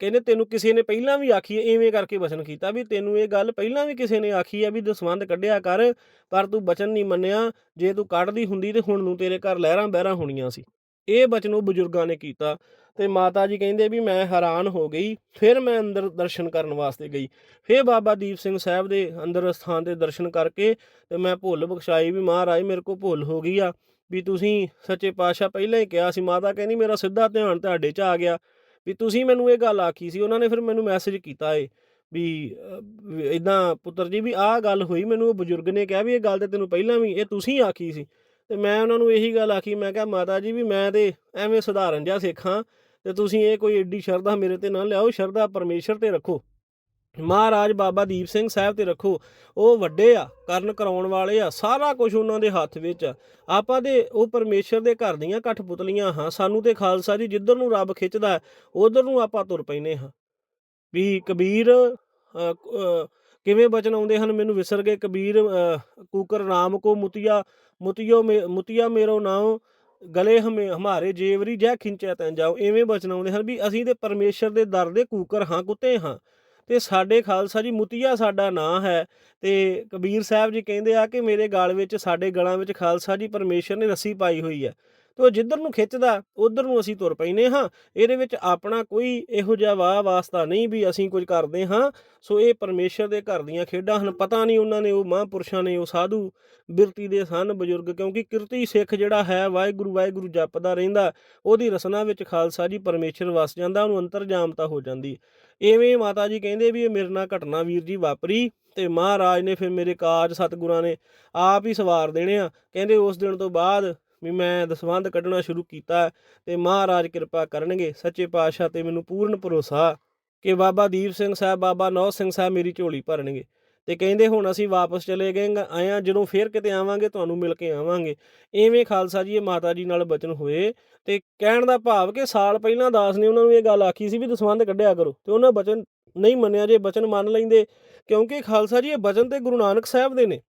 ਕਹਿੰਦੇ ਤੈਨੂੰ ਕਿਸੇ ਨੇ ਪਹਿਲਾਂ ਵੀ ਆਖੀ ਹੈ ਐਵੇਂ ਕਰਕੇ ਵਚਨ ਕੀਤਾ ਵੀ ਤੈਨੂੰ ਇਹ ਗੱਲ ਪਹਿਲਾਂ ਵੀ ਕਿਸੇ ਨੇ ਆਖੀ ਆ ਵੀ ਦਸਵੰਧ ਕੱਢਿਆ ਕਰ, ਪਰ ਤੂੰ ਬਚਨ ਨਹੀਂ ਮੰਨਿਆ, ਜੇ ਤੂੰ ਕੱਢਦੀ ਹੁੰਦੀ ਤੇ ਹੁਣ ਨੂੰ ਤੇਰੇ ਘਰ ਲਹਿਰਾਂ ਬਹਿਰਾਂ ਹੋਣੀਆਂ ਸੀ। ਇਹ ਬਚਨ ਉਹ ਬਜ਼ੁਰਗਾਂ ਨੇ ਕੀਤਾ ਤੇ ਮਾਤਾ ਜੀ ਕਹਿੰਦੇ ਵੀ ਮੈਂ ਹੈਰਾਨ ਹੋ ਗਈ, ਫਿਰ ਮੈਂ ਅੰਦਰ ਦਰਸ਼ਨ ਕਰਨ ਵਾਸਤੇ ਗਈ। ਫਿਰ ਬਾਬਾ ਦੀਪ ਸਿੰਘ ਸਾਹਿਬ ਦੇ ਅੰਦਰ ਸਥਾਨ ਤੇ ਦਰਸ਼ਨ ਕਰਕੇ ਤੇ ਮੈਂ ਭੁੱਲ ਬਖਸ਼ਾਈ ਵੀ ਮਹਾਰਾਜ ਮੇਰੇ ਕੋ ਭੁੱਲ ਹੋ ਗਈ ਆ ਵੀ ਤੁਸੀਂ ਸੱਚੇ ਪਾਤਸ਼ਾਹ ਪਹਿਲਾਂ ਹੀ ਕਿਹਾ ਸੀ, ਮਾਤਾ ਕਹਿੰਦੀ ਮੇਰਾ ਸਿੱਧਾ ਧਿਆਨ ਤੁਹਾਡੇ 'ਚ ਆ ਗਿਆ। ਵੀ ਤੁਸੀਂ ਮੈਨੂੰ ਇਹ ਗੱਲ ਆਖੀ ਸੀ, ਉਹਨਾਂ ਨੇ ਫਿਰ ਮੈਨੂੰ ਮੈਸੇਜ ਕੀਤਾ ਏ ਵੀ ਇਦਾਂ ਪੁੱਤਰ ਜੀ ਵੀ ਆਹ ਗੱਲ ਹੋਈ, ਮੈਨੂੰ ਉਹ ਬਜ਼ੁਰਗ ਨੇ ਕਿਹਾ ਵੀ ਇਹ ਗੱਲ ਤੇ ਤੈਨੂੰ ਪਹਿਲਾਂ ਵੀ ਇਹ ਤੁਸੀਂ ਆਖੀ ਸੀ। ਤੇ ਮੈਂ ਉਹਨਾਂ ਨੂੰ ਇਹੀ ਗੱਲ ਆਖੀ, ਮੈਂ ਕਿਹਾ ਮਾਤਾ ਜੀ ਵੀ ਮੈਂ ਤੇ ਐਵੇਂ ਸਧਾਰਨ ਜਿਹਾ ਸਿੱਖਾਂ ਤੇ ਤੁਸੀਂ ਇਹ ਕੋਈ ਏਡੀ ਸ਼ਰਧਾ ਮੇਰੇ ਤੇ ਨਾ ਲਿਆਓ, ਸ਼ਰਧਾ ਪਰਮੇਸ਼ਰ ਤੇ ਰੱਖੋ। ਮਹਾਰਾਜ ਬਾਬਾ ਦੀਪ ਸਿੰਘ ਸਾਹਿਬ ਤੇ ਰੱਖੋ ਉਹ ਵੱਡੇ ਆ ਕਰਨ ਕਰਾਉਣ ਵਾਲੇ ਆ ਸਾਰਾ ਕੁਝ ਉਹਨਾਂ ਦੇ ਹੱਥ ਵਿੱਚ ਆ। ਆਪਾਂ ਦੇ ਉਹ ਪਰਮੇਸ਼ਰ ਦੇ ਘਰ ਦੀਆਂ ਕਠਪੁਤਲੀਆਂ ਹਾਂ ਸਾਨੂੰ ਤੇ ਖਾਲਸਾ ਜੀ ਜਿੱਧਰ ਨੂੰ ਰੱਬ ਖਿੱਚਦਾ ਉਧਰ ਨੂੰ ਆਪਾਂ ਤੁਰ ਪੈਨੇ ਹਾਂ। ਵੀ ਕਬੀਰ ਅ, ਕਿਵੇਂ ਬਚਨ ਆਉਂਦੇ ਹਨ ਮੈਨੂੰ ਵਿਸਰ ਗਏ ਕਬੀਰ ਅ, ਕੂਕਰ ਰਾਮ ਕੋ ਮੁਤੀਆ ਮੁਤਿਓ ਮੇ ਮੁਤੀਆ ਮੇਰੋ ਨਾਉ ਗਲੇ ਹਮੇ ਹਮਾਰੇ ਜੇਵਰੀ ਜੈ ਖਿੰਚਿਆ ਤੈਂ ਜਾਓ ਐਵੇਂ ਬਚਨ ਆਉਂਦੇ ਹਨ। ਵੀ ਅਸੀਂ ਤੇ ਪਰਮੇਸ਼ਰ ਦੇ ਦਰ ਦੇ ਕੂਕਰ ਹਾਂ ਕੁੱਤੇ ਹਾਂ। ਤੇ ਸਾਡੇ ਖਾਲਸਾ ਜੀ ਮੁਤੀਆ ਸਾਡਾ ਨਾਂ ਹੈ ਤੇ ਕਬੀਰ ਸਾਹਿਬ ਜੀ ਕਹਿੰਦੇ ਆ ਕਿ ਮੇਰੇ ਗਲ ਵਿੱਚ, ਸਾਡੇ ਗਲਾਂ ਵਿੱਚ ਖਾਲਸਾ ਜੀ ਪਰਮੇਸ਼ਰ ਨੇ ਰੱਸੀ ਪਾਈ ਹੋਈ ਹੈ। ਤੇ ਉਹ ਜਿੱਧਰ ਨੂੰ ਖਿੱਚਦਾ, ਉਧਰ ਨੂੰ ਅਸੀਂ ਤੁਰ ਪੈਨੇ ਹਾਂ। ਇਹਦੇ ਵਿੱਚ ਆਪਣਾ ਕੋਈ ਇਹੋ ਜਿਹਾ ਵਾਹ ਵਾਸਤਾ ਨਹੀਂ ਵੀ ਅਸੀਂ ਕੁਝ ਕਰਦੇ ਹਾਂ। ਸੋ ਇਹ ਪਰਮੇਸ਼ਰ ਦੇ ਘਰ ਦੀਆਂ ਖੇਡਾਂ ਹਨ। ਪਤਾ ਨਹੀਂ ਉਹਨਾਂ ਨੇ ਉਹ ਮਹਾਂਪੁਰਸ਼ਾਂ ਨੇ ਉਹ ਸਾਧੂ ਬਿਰਤੀ ਦੇ ਸਨ ਬਜ਼ੁਰਗ, ਕਿਉਂਕਿ ਕਿਰਤੀ ਸਿੱਖ ਜਿਹੜਾ ਹੈ, ਵਾਹਿਗੁਰੂ ਵਾਹਿਗੁਰੂ ਜਪਦਾ ਰਹਿੰਦਾ। ਉਹਦੀ ਰਸਨਾ ਵਿੱਚ ਖਾਲਸਾ ਜੀ ਪਰਮੇਸ਼ਰ ਵਸ ਜਾਂਦਾ, ਉਹਨੂੰ ਅੰਤਰਜਾਮਤਾ ਹੋ ਜਾਂਦੀ। ਐਵੇਂ ਮਾਤਾ ਜੀ ਕਹਿੰਦੇ ਵੀ ਇਹ ਮੇਰੇ ਨਾਲ ਘਟਨਾ ਵੀਰ ਜੀ ਵਾਪਰੀ ਤੇ ਮਹਾਰਾਜ ਨੇ ਫਿਰ ਮੇਰੇ ਕਾਜ ਸਤਿਗੁਰਾਂ ਨੇ ਆਪ ਹੀ ਸਵਾਰ ਦੇਣੇ ਆ। ਕਹਿੰਦੇ ਉਸ ਦਿਨ ਤੋਂ ਬਾਅਦ ਵੀ ਮੈਂ ਦਸਵੰਧ ਕੱਢਣਾ ਸ਼ੁਰੂ ਕੀਤਾ ਤੇ ਮਹਾਰਾਜ ਕਿਰਪਾ ਕਰਨਗੇ, ਸੱਚੇ ਪਾਤਸ਼ਾਹ ਤੇ ਮੈਨੂੰ ਪੂਰਨ ਭਰੋਸਾ ਕਿ ਬਾਬਾ ਦੀਪ ਸਿੰਘ ਸਾਹਿਬ, ਬਾਬਾ ਨੌ ਸਿੰਘ ਸਾਹਿਬ ਮੇਰੀ ਝੋਲੀ ਭਰਨਗੇ। ਤੇ ਕਹਿੰਦੇ ਹੁਣ ਅਸੀਂ ਵਾਪਸ ਚਲੇ ਗਏ ਆਇਆ ਜਦੋਂ ਫੇਰ ਕਿਤੇ ਆਵਾਂਗੇ, ਤੁਹਾਨੂੰ ਮਿਲ ਕੇ ਆਵਾਂਗੇ। ਐਵੇਂ ਖਾਲਸਾ ਜੀ ਇਹ ਮਾਤਾ ਜੀ ਨਾਲ ਬਚਨ ਹੋਏ ਤੇ ਕਹਿਣ ਦਾ ਭਾਵ ਕਿ ਸਾਲ ਪਹਿਲਾਂ ਦਾਸ ਨੇ ਉਹਨਾਂ ਨੂੰ ਇਹ ਗੱਲ ਆਖੀ ਸੀ ਵੀ ਦਸਵੰਧ ਕੱਢਿਆ ਕਰੋ ਤੇ ਉਹਨਾਂ ਬਚਨ ਨਹੀਂ ਮੰਨਿਆ ਜੇ, ਬਚਨ ਮੰਨ ਲੈਂਦੇ ਕਿਉਂਕਿ ਖਾਲਸਾ ਜੀ ਇਹ ਬਚਨ ਤੇ ਗੁਰੂ ਨਾਨਕ ਸਾਹਿਬ ਦੇ ਨੇ।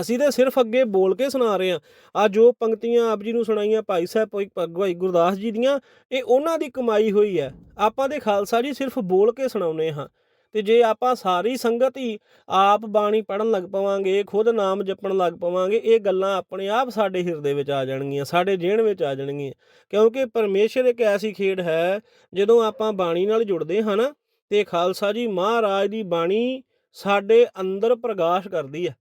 ਅਸੀਂ ਤਾਂ ਸਿਰਫ ਅੱਗੇ ਬੋਲ ਕੇ ਸੁਣਾ ਰਹੇ ਆ ਆ ਜੋ ਪੰਕਤੀਆਂ ਆਪ ਜੀ ਨੂੰ ਸੁਣਾਈਆਂ ਭਾਈ ਸਾਹਿਬ, ਭਾਈ ਭਾਈ ਗੁਰਦਾਸ ਜੀ ਦੀਆਂ, ਇਹ ਉਹਨਾਂ ਦੀ ਕਮਾਈ ਹੋਈ ਹੈ। ਆਪਾਂ ਦੇ ਖਾਲਸਾ ਜੀ ਸਿਰਫ ਬੋਲ ਕੇ ਸੁਣਾਉਨੇ ਹਾਂ। ਤੇ ਜੇ ਆਪਾਂ ਸਾਰੀ ਸੰਗਤ ਹੀ ਆਪ ਬਾਣੀ ਪੜਨ ਲੱਗ ਪਵਾਂਗੇ, ਖੁਦ ਨਾਮ ਜਪਣ ਲੱਗ ਪਵਾਂਗੇ, ਇਹ ਗੱਲਾਂ ਆਪਣੇ ਆਪ ਸਾਡੇ ਹਿਰਦੇ ਵਿੱਚ ਆ ਜਾਣਗੀਆਂ, ਸਾਡੇ ਜੀਣ ਵਿੱਚ ਆ ਜਾਣਗੀਆਂ। ਕਿਉਂਕਿ ਪਰਮੇਸ਼ਰ ਇੱਕ ਐਸੀ ਖੇਡ ਹੈ, ਜਦੋਂ ਆਪਾਂ ਬਾਣੀ ਨਾਲ ਜੁੜਦੇ ਹਾਂ ਨਾ, ਤੇ ਖਾਲਸਾ ਜੀ ਮਹਾਰਾਜ ਦੀ ਬਾਣੀ ਸਾਡੇ ਅੰਦਰ ਪ੍ਰਕਾਸ਼ ਕਰਦੀ ਹੈ।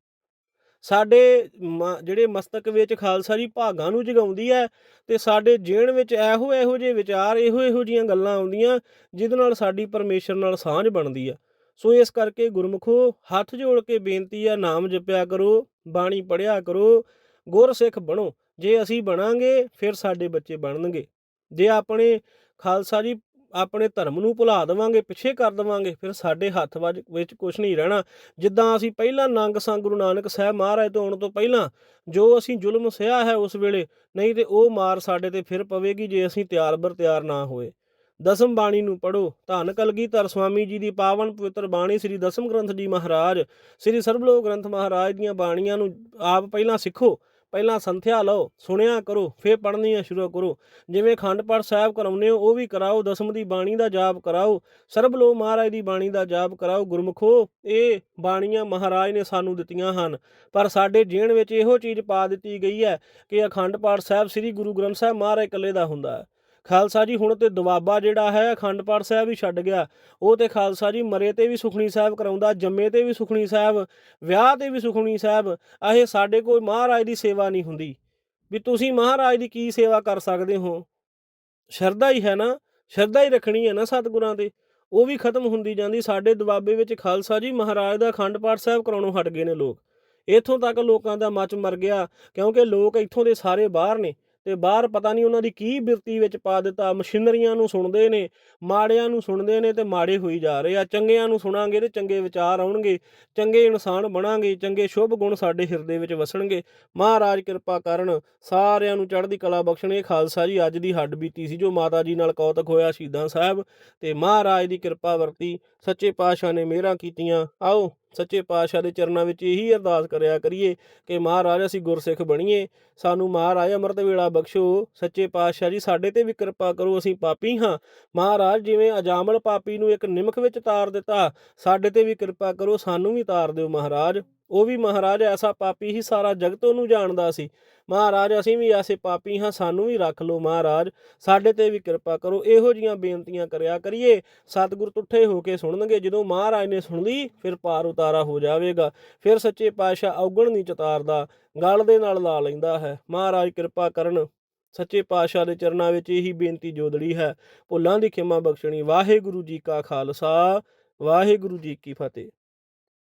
ਸਾਡੇ ਮ- ਜਿਹੜੇ ਮਸਤਕ ਵਿੱਚ ਖਾਲਸਾ ਜੀ ਭਾਗਾਂ ਨੂੰ ਜਗਾਉਂਦੀ ਹੈ ਤੇ ਸਾਡੇ ਜੀਣ ਵਿੱਚ ਇਹੋ ਇਹੋ ਜਿਹੇ ਵਿਚਾਰ, ਇਹੋ ਇਹੋ ਜੀਆਂ ਗੱਲਾਂ ਆਉਂਦੀਆਂ ਜਿਹਦੇ ਨਾਲ ਸਾਡੀ ਪਰਮੇਸ਼ਰ ਨਾਲ ਸਾਂਝ ਬਣਦੀ ਆ। ਸੋ ਇਸ ਕਰਕੇ ਗੁਰਮੁਖੋ, ਹੱਥ ਜੋੜ ਕੇ ਬੇਨਤੀ ਆ, ਨਾਮ ਜਪਿਆ ਕਰੋ, ਬਾਣੀ ਪੜਿਆ ਕਰੋ, ਗੁਰਸਿੱਖ ਬਣੋ। ਜੇ ਅਸੀਂ ਬਣਾਂਗੇ, ਫਿਰ ਸਾਡੇ ਬੱਚੇ ਬਣਨਗੇ। ਜੇ ਆਪਣੇ ਖਾਲਸਾ ਜੀ ਆਪਣੇ ਧਰਮ ਨੂੰ ਭੁਲਾ ਦੇਵਾਂਗੇ, ਪਿੱਛੇ ਕਰ ਦੇਵਾਂਗੇ, ਫਿਰ ਸਾਡੇ ਹੱਥ ਵੱਜ- ਵਿੱਚ ਕੁਝ ਨਹੀਂ ਰਹਿਣਾ। ਜਿੱਦਾਂ ਅਸੀਂ ਪਹਿਲਾਂ ਨੰਗ ਸੰਗ ਗੁਰੂ ਨਾਨਕ ਸਾਹਿਬ ਮਹਾਰਾਜ ਤੋਂ ਆਉਣ ਤੋਂ ਪਹਿਲਾਂ ਜੋ ਅਸੀਂ ਜ਼ੁਲਮ ਸਿਆ ਹੈ ਉਸ ਵੇਲੇ, ਨਹੀਂ ਤੇ ਉਹ ਮਾਰ ਸਾਡੇ ਤੇ ਫਿਰ ਪਵੇਗੀ ਜੇ ਅਸੀਂ ਤਿਆਰ ਬਰ ਤਿਆਰ ਨਾ ਹੋਏ। ਦਸਮ ਬਾਣੀ ਨੂੰ ਪੜੋ ਧੰਨ ਕਲਗੀਧਰ ਸਵਾਮੀ ਜੀ ਦੀ ਪਾਵਨ ਪਵਿੱਤਰ ਬਾਣੀ ਸ੍ਰੀ ਦਸਮ ਗ੍ਰੰਥ ਜੀ ਮਹਾਰਾਜ, ਸ੍ਰੀ ਸਰਬਲੋਕ ਗ੍ਰੰਥ ਮਹਾਰਾਜ ਦੀਆਂ ਬਾਣੀਆਂ ਨੂੰ ਆਪ ਪਹਿਲਾਂ ਸਿੱਖੋ। ਪਹਿਲਾਂ ਸੰਥਿਆ ਲਓ, ਸੁਣਿਆ ਕਰੋ, ਫਿਰ ਪੜ੍ਹਨੀਆਂ ਸ਼ੁਰੂ ਕਰੋ। ਜਿਵੇਂ ਖੰਡ ਪਾਠ ਸਾਹਿਬ ਕਰਾਉਂਦੇ ਹੋ, ਉਹ ਵੀ ਕਰਾਓ, ਦਸਮ ਦੀ ਬਾਣੀ ਦਾ ਜਾਪ ਕਰਾਓ ਸਰਬਲੋ ਮਹਾਰਾਜ ਦੀ ਬਾਣੀ ਦਾ ਜਾਪ ਕਰਾਓ, ਗੁਰਮੁਖੋ, ਇਹ ਬਾਣੀਆਂ ਮਹਾਰਾਜ ਨੇ ਸਾਨੂੰ ਦਿੱਤੀਆਂ ਹਨ। ਪਰ ਸਾਡੇ ਜੀਣ ਵਿੱਚ ਇਹੋ ਚੀਜ਼ ਪਾ ਦਿੱਤੀ ਗਈ ਹੈ ਕਿ ਅਖੰਡ ਪਾਠ ਸਾਹਿਬ ਸ੍ਰੀ ਗੁਰੂ ਗ੍ਰੰਥ ਸਾਹਿਬ ਮਹਾਰਾਜ ਇਕੱਲੇ ਦਾ ਹੁੰਦਾ ਹੈ। ਖਾਲਸਾ ਜੀ, ਹੁਣ ਤੇ ਦਵਾਬਾ ਜਿਹੜਾ ਹੈ, ਅਖੰਡ ਪਾਠ ਸਾਹਿਬ ਹੀ ਛੱਡ ਗਿਆ। ਉਹ ਤੇ ਖਾਲਸਾ ਜੀ, ਮਰੇ ਤੇ ਵੀ ਸੁਖਣੀ ਸਾਹਿਬ ਕਰਾਉਂਦਾ, ਜੰਮੇ ਤੇ ਵੀ ਸੁਖਣੀ ਸਾਹਿਬ, ਵਿਆਹ ਤੇ ਵੀ ਸੁਖਣੀ ਸਾਹਿਬ, ਆਹੇ ਸਾਡੇ ਕੋਲ ਮਹਾਰਾਜ ਦੀ ਸੇਵਾ ਨਹੀਂ ਹੁੰਦੀ। ਵੀ ਤੁਸੀਂ ਮਹਾਰਾਜ ਦੀ ਕੀ ਸੇਵਾ ਕਰ ਸਕਦੇ ਹੋ? ਸ਼ਰਧਾ ਹੀ ਹੈ ਨਾ, ਸ਼ਰਧਾ ਹੀ ਰੱਖਣੀ ਹੈ ਨਾ ਸਤਿਗੁਰਾਂ ਤੇ। ਉਹ ਵੀ ਖਤਮ ਹੁੰਦੀ ਜਾਂਦੀ, ਸਾਡੇ ਦਬਾਬੇ ਵਿੱਚ ਖਾਲਸਾ ਜੀ, ਮਹਾਰਾਜ ਦਾ ਅਖੰਡ ਪਾਠ ਸਾਹਿਬ ਕਰਾਉਣੋਂ ਹਟ ਗਏ ਨੇ ਲੋਕ। ਇੱਥੋਂ ਤੱਕ ਲੋਕਾਂ ਦਾ ਮੱਚ ਮਰ ਗਿਆ, ਕਿਉਂਕਿ ਲੋਕ ਇੱਥੋਂ ਦੇ ਸਾਰੇ ਬਾਹਰ ਨੇ। ਤੇ ਬਾਹਰ ਪਤਾ ਨਹੀਂ ਉਹਨਾਂ ਦੀ ਕੀ ਬਿਰਤੀ ਵਿੱਚ ਪਾ ਦਿੱਤਾ, ਮਸ਼ੀਨਰੀਆਂ ਨੂੰ ਸੁਣਦੇ ਨੇ, ਮਾੜਿਆਂ ਨੂੰ ਸੁਣਦੇ ਨੇ ਤੇ ਮਾੜੇ ਹੋਈ ਜਾ ਰਹੇ ਆ, ਚੰਗਿਆਂ ਨੂੰ ਸੁਣਾਂਗੇ ਤੇ ਚੰਗੇ ਵਿਚਾਰ ਆਉਣਗੇ, ਚੰਗੇ ਇਨਸਾਨ ਬਣਾਂਗੇ, ਚੰਗੇ ਸ਼ੁਭ ਗੁਣ ਸਾਡੇ ਹਿਰਦੇ ਵਿੱਚ ਵਸਣਗੇ। ਮਹਾਰਾਜ ਕਿਰਪਾ ਕਰਨ ਸਾਰਿਆਂ ਨੂੰ ਚੜ੍ਹਦੀ ਕਲਾ ਬਖਸ਼ਣ, ਇਹ ਖਾਲਸਾ ਜੀ ਅੱਜ ਦੀ ਹੱਡ ਬੀਤੀ ਸੀ ਜੋ ਮਾਤਾ ਜੀ ਨਾਲ ਕੌਤਕ ਹੋਇਆ ਸ਼ਹੀਦਾਂ ਸਾਹਿਬ ਤੇ ਮਹਾਰਾਜ ਦੀ ਕਿਰਪਾ ਵਰਤੀ, ਸੱਚੇ ਪਾਤਸ਼ਾਹ ਨੇ ਮਿਹਰਾਂ ਕੀਤੀਆਂ। ਆਓ ਸੱਚੇ ਪਾਤਸ਼ਾਹ ਦੇ ਚਰਨਾਂ ਵਿੱਚ ਇਹੀ ਅਰਦਾਸ ਕਰਿਆ ਕਰੀਏ ਕਿ ਮਹਾਰਾਜ, ਅਸੀਂ ਗੁਰਸਿੱਖ ਬਣੀਏ। ਸਾਨੂੰ ਮਹਾਰਾਜ ਅੰਮ੍ਰਿਤ ਵੇਲਾ ਬਖਸ਼ੋ। ਸੱਚੇ ਪਾਤਸ਼ਾਹ ਜੀ, ਸਾਡੇ ਤੇ ਵੀ ਕਿਰਪਾ ਕਰੋ, ਅਸੀਂ ਪਾਪੀ ਹਾਂ। ਮਹਾਰਾਜ, ਜਿਵੇਂ ਅਜਾਮਲ ਪਾਪੀ ਨੂੰ ਇੱਕ ਨਿਮਖ ਵਿੱਚ ਤਾਰ ਦਿੱਤਾ, ਸਾਡੇ ਤੇ ਵੀ ਕਿਰਪਾ ਕਰੋ, ਸਾਨੂੰ ਵੀ ਤਾਰ ਦਿਓ ਮਹਾਰਾਜ। ਉਹ ਵੀ ਮਹਾਰਾਜ ਐਸਾ ਪਾਪੀ ਹੀ ਸਾਰਾ ਜਗਤ ਉਹਨੂੰ ਜਾਣਦਾ ਸੀ। ਮਹਾਰਾਜ, ਅਸੀਂ ਵੀ ਐਸੇ ਪਾਪੀ ਹਾਂ, ਸਾਨੂੰ ਵੀ ਰੱਖ ਲਓ ਮਹਾਰਾਜ। ਸਾਡੇ ਤੇ ਵੀ ਕਿਰਪਾ ਕਰੋ, ਇਹੋ ਜੀਆਂ ਬੇਨਤੀਆਂ ਕਰਿਆ ਕਰੀਏ। ਸਤਿਗੁਰ ਤੁੱਠੇ ਹੋ ਕੇ ਸੁਣਨਗੇ, ਜਦੋਂ ਮਹਾਰਾਜ ਨੇ ਸੁਣ ਲਈ, ਫਿਰ ਪਾਰ ਉਤਾਰਾ ਹੋ ਜਾਵੇਗਾ। ਫਿਰ ਸੱਚੇ ਪਾਤਸ਼ਾਹ ਔਗਣ ਨਹੀਂ ਚਤਾਰਦਾ, ਗਲ ਦੇ ਨਾਲ ਲਾ ਲੈਂਦਾ ਹੈ। ਮਹਾਰਾਜ, ਕਿਰਪਾ ਕਰਨ। ਸੱਚੇ ਪਾਤਸ਼ਾਹ ਦੇ ਚਰਨਾਂ ਵਿੱਚ ਇਹੀ ਬੇਨਤੀ ਜੋਦੜੀ ਹੈ। ਭੁੱਲਾਂ ਦੀ ਖਿਮਾ ਬਖਸ਼ਣੀ। ਵਾਹਿਗੁਰੂ ਜੀ ਕਾ ਖਾਲਸਾ, ਵਾਹਿਗੁਰੂ ਜੀ ਕੀ ਫਤਿਹ।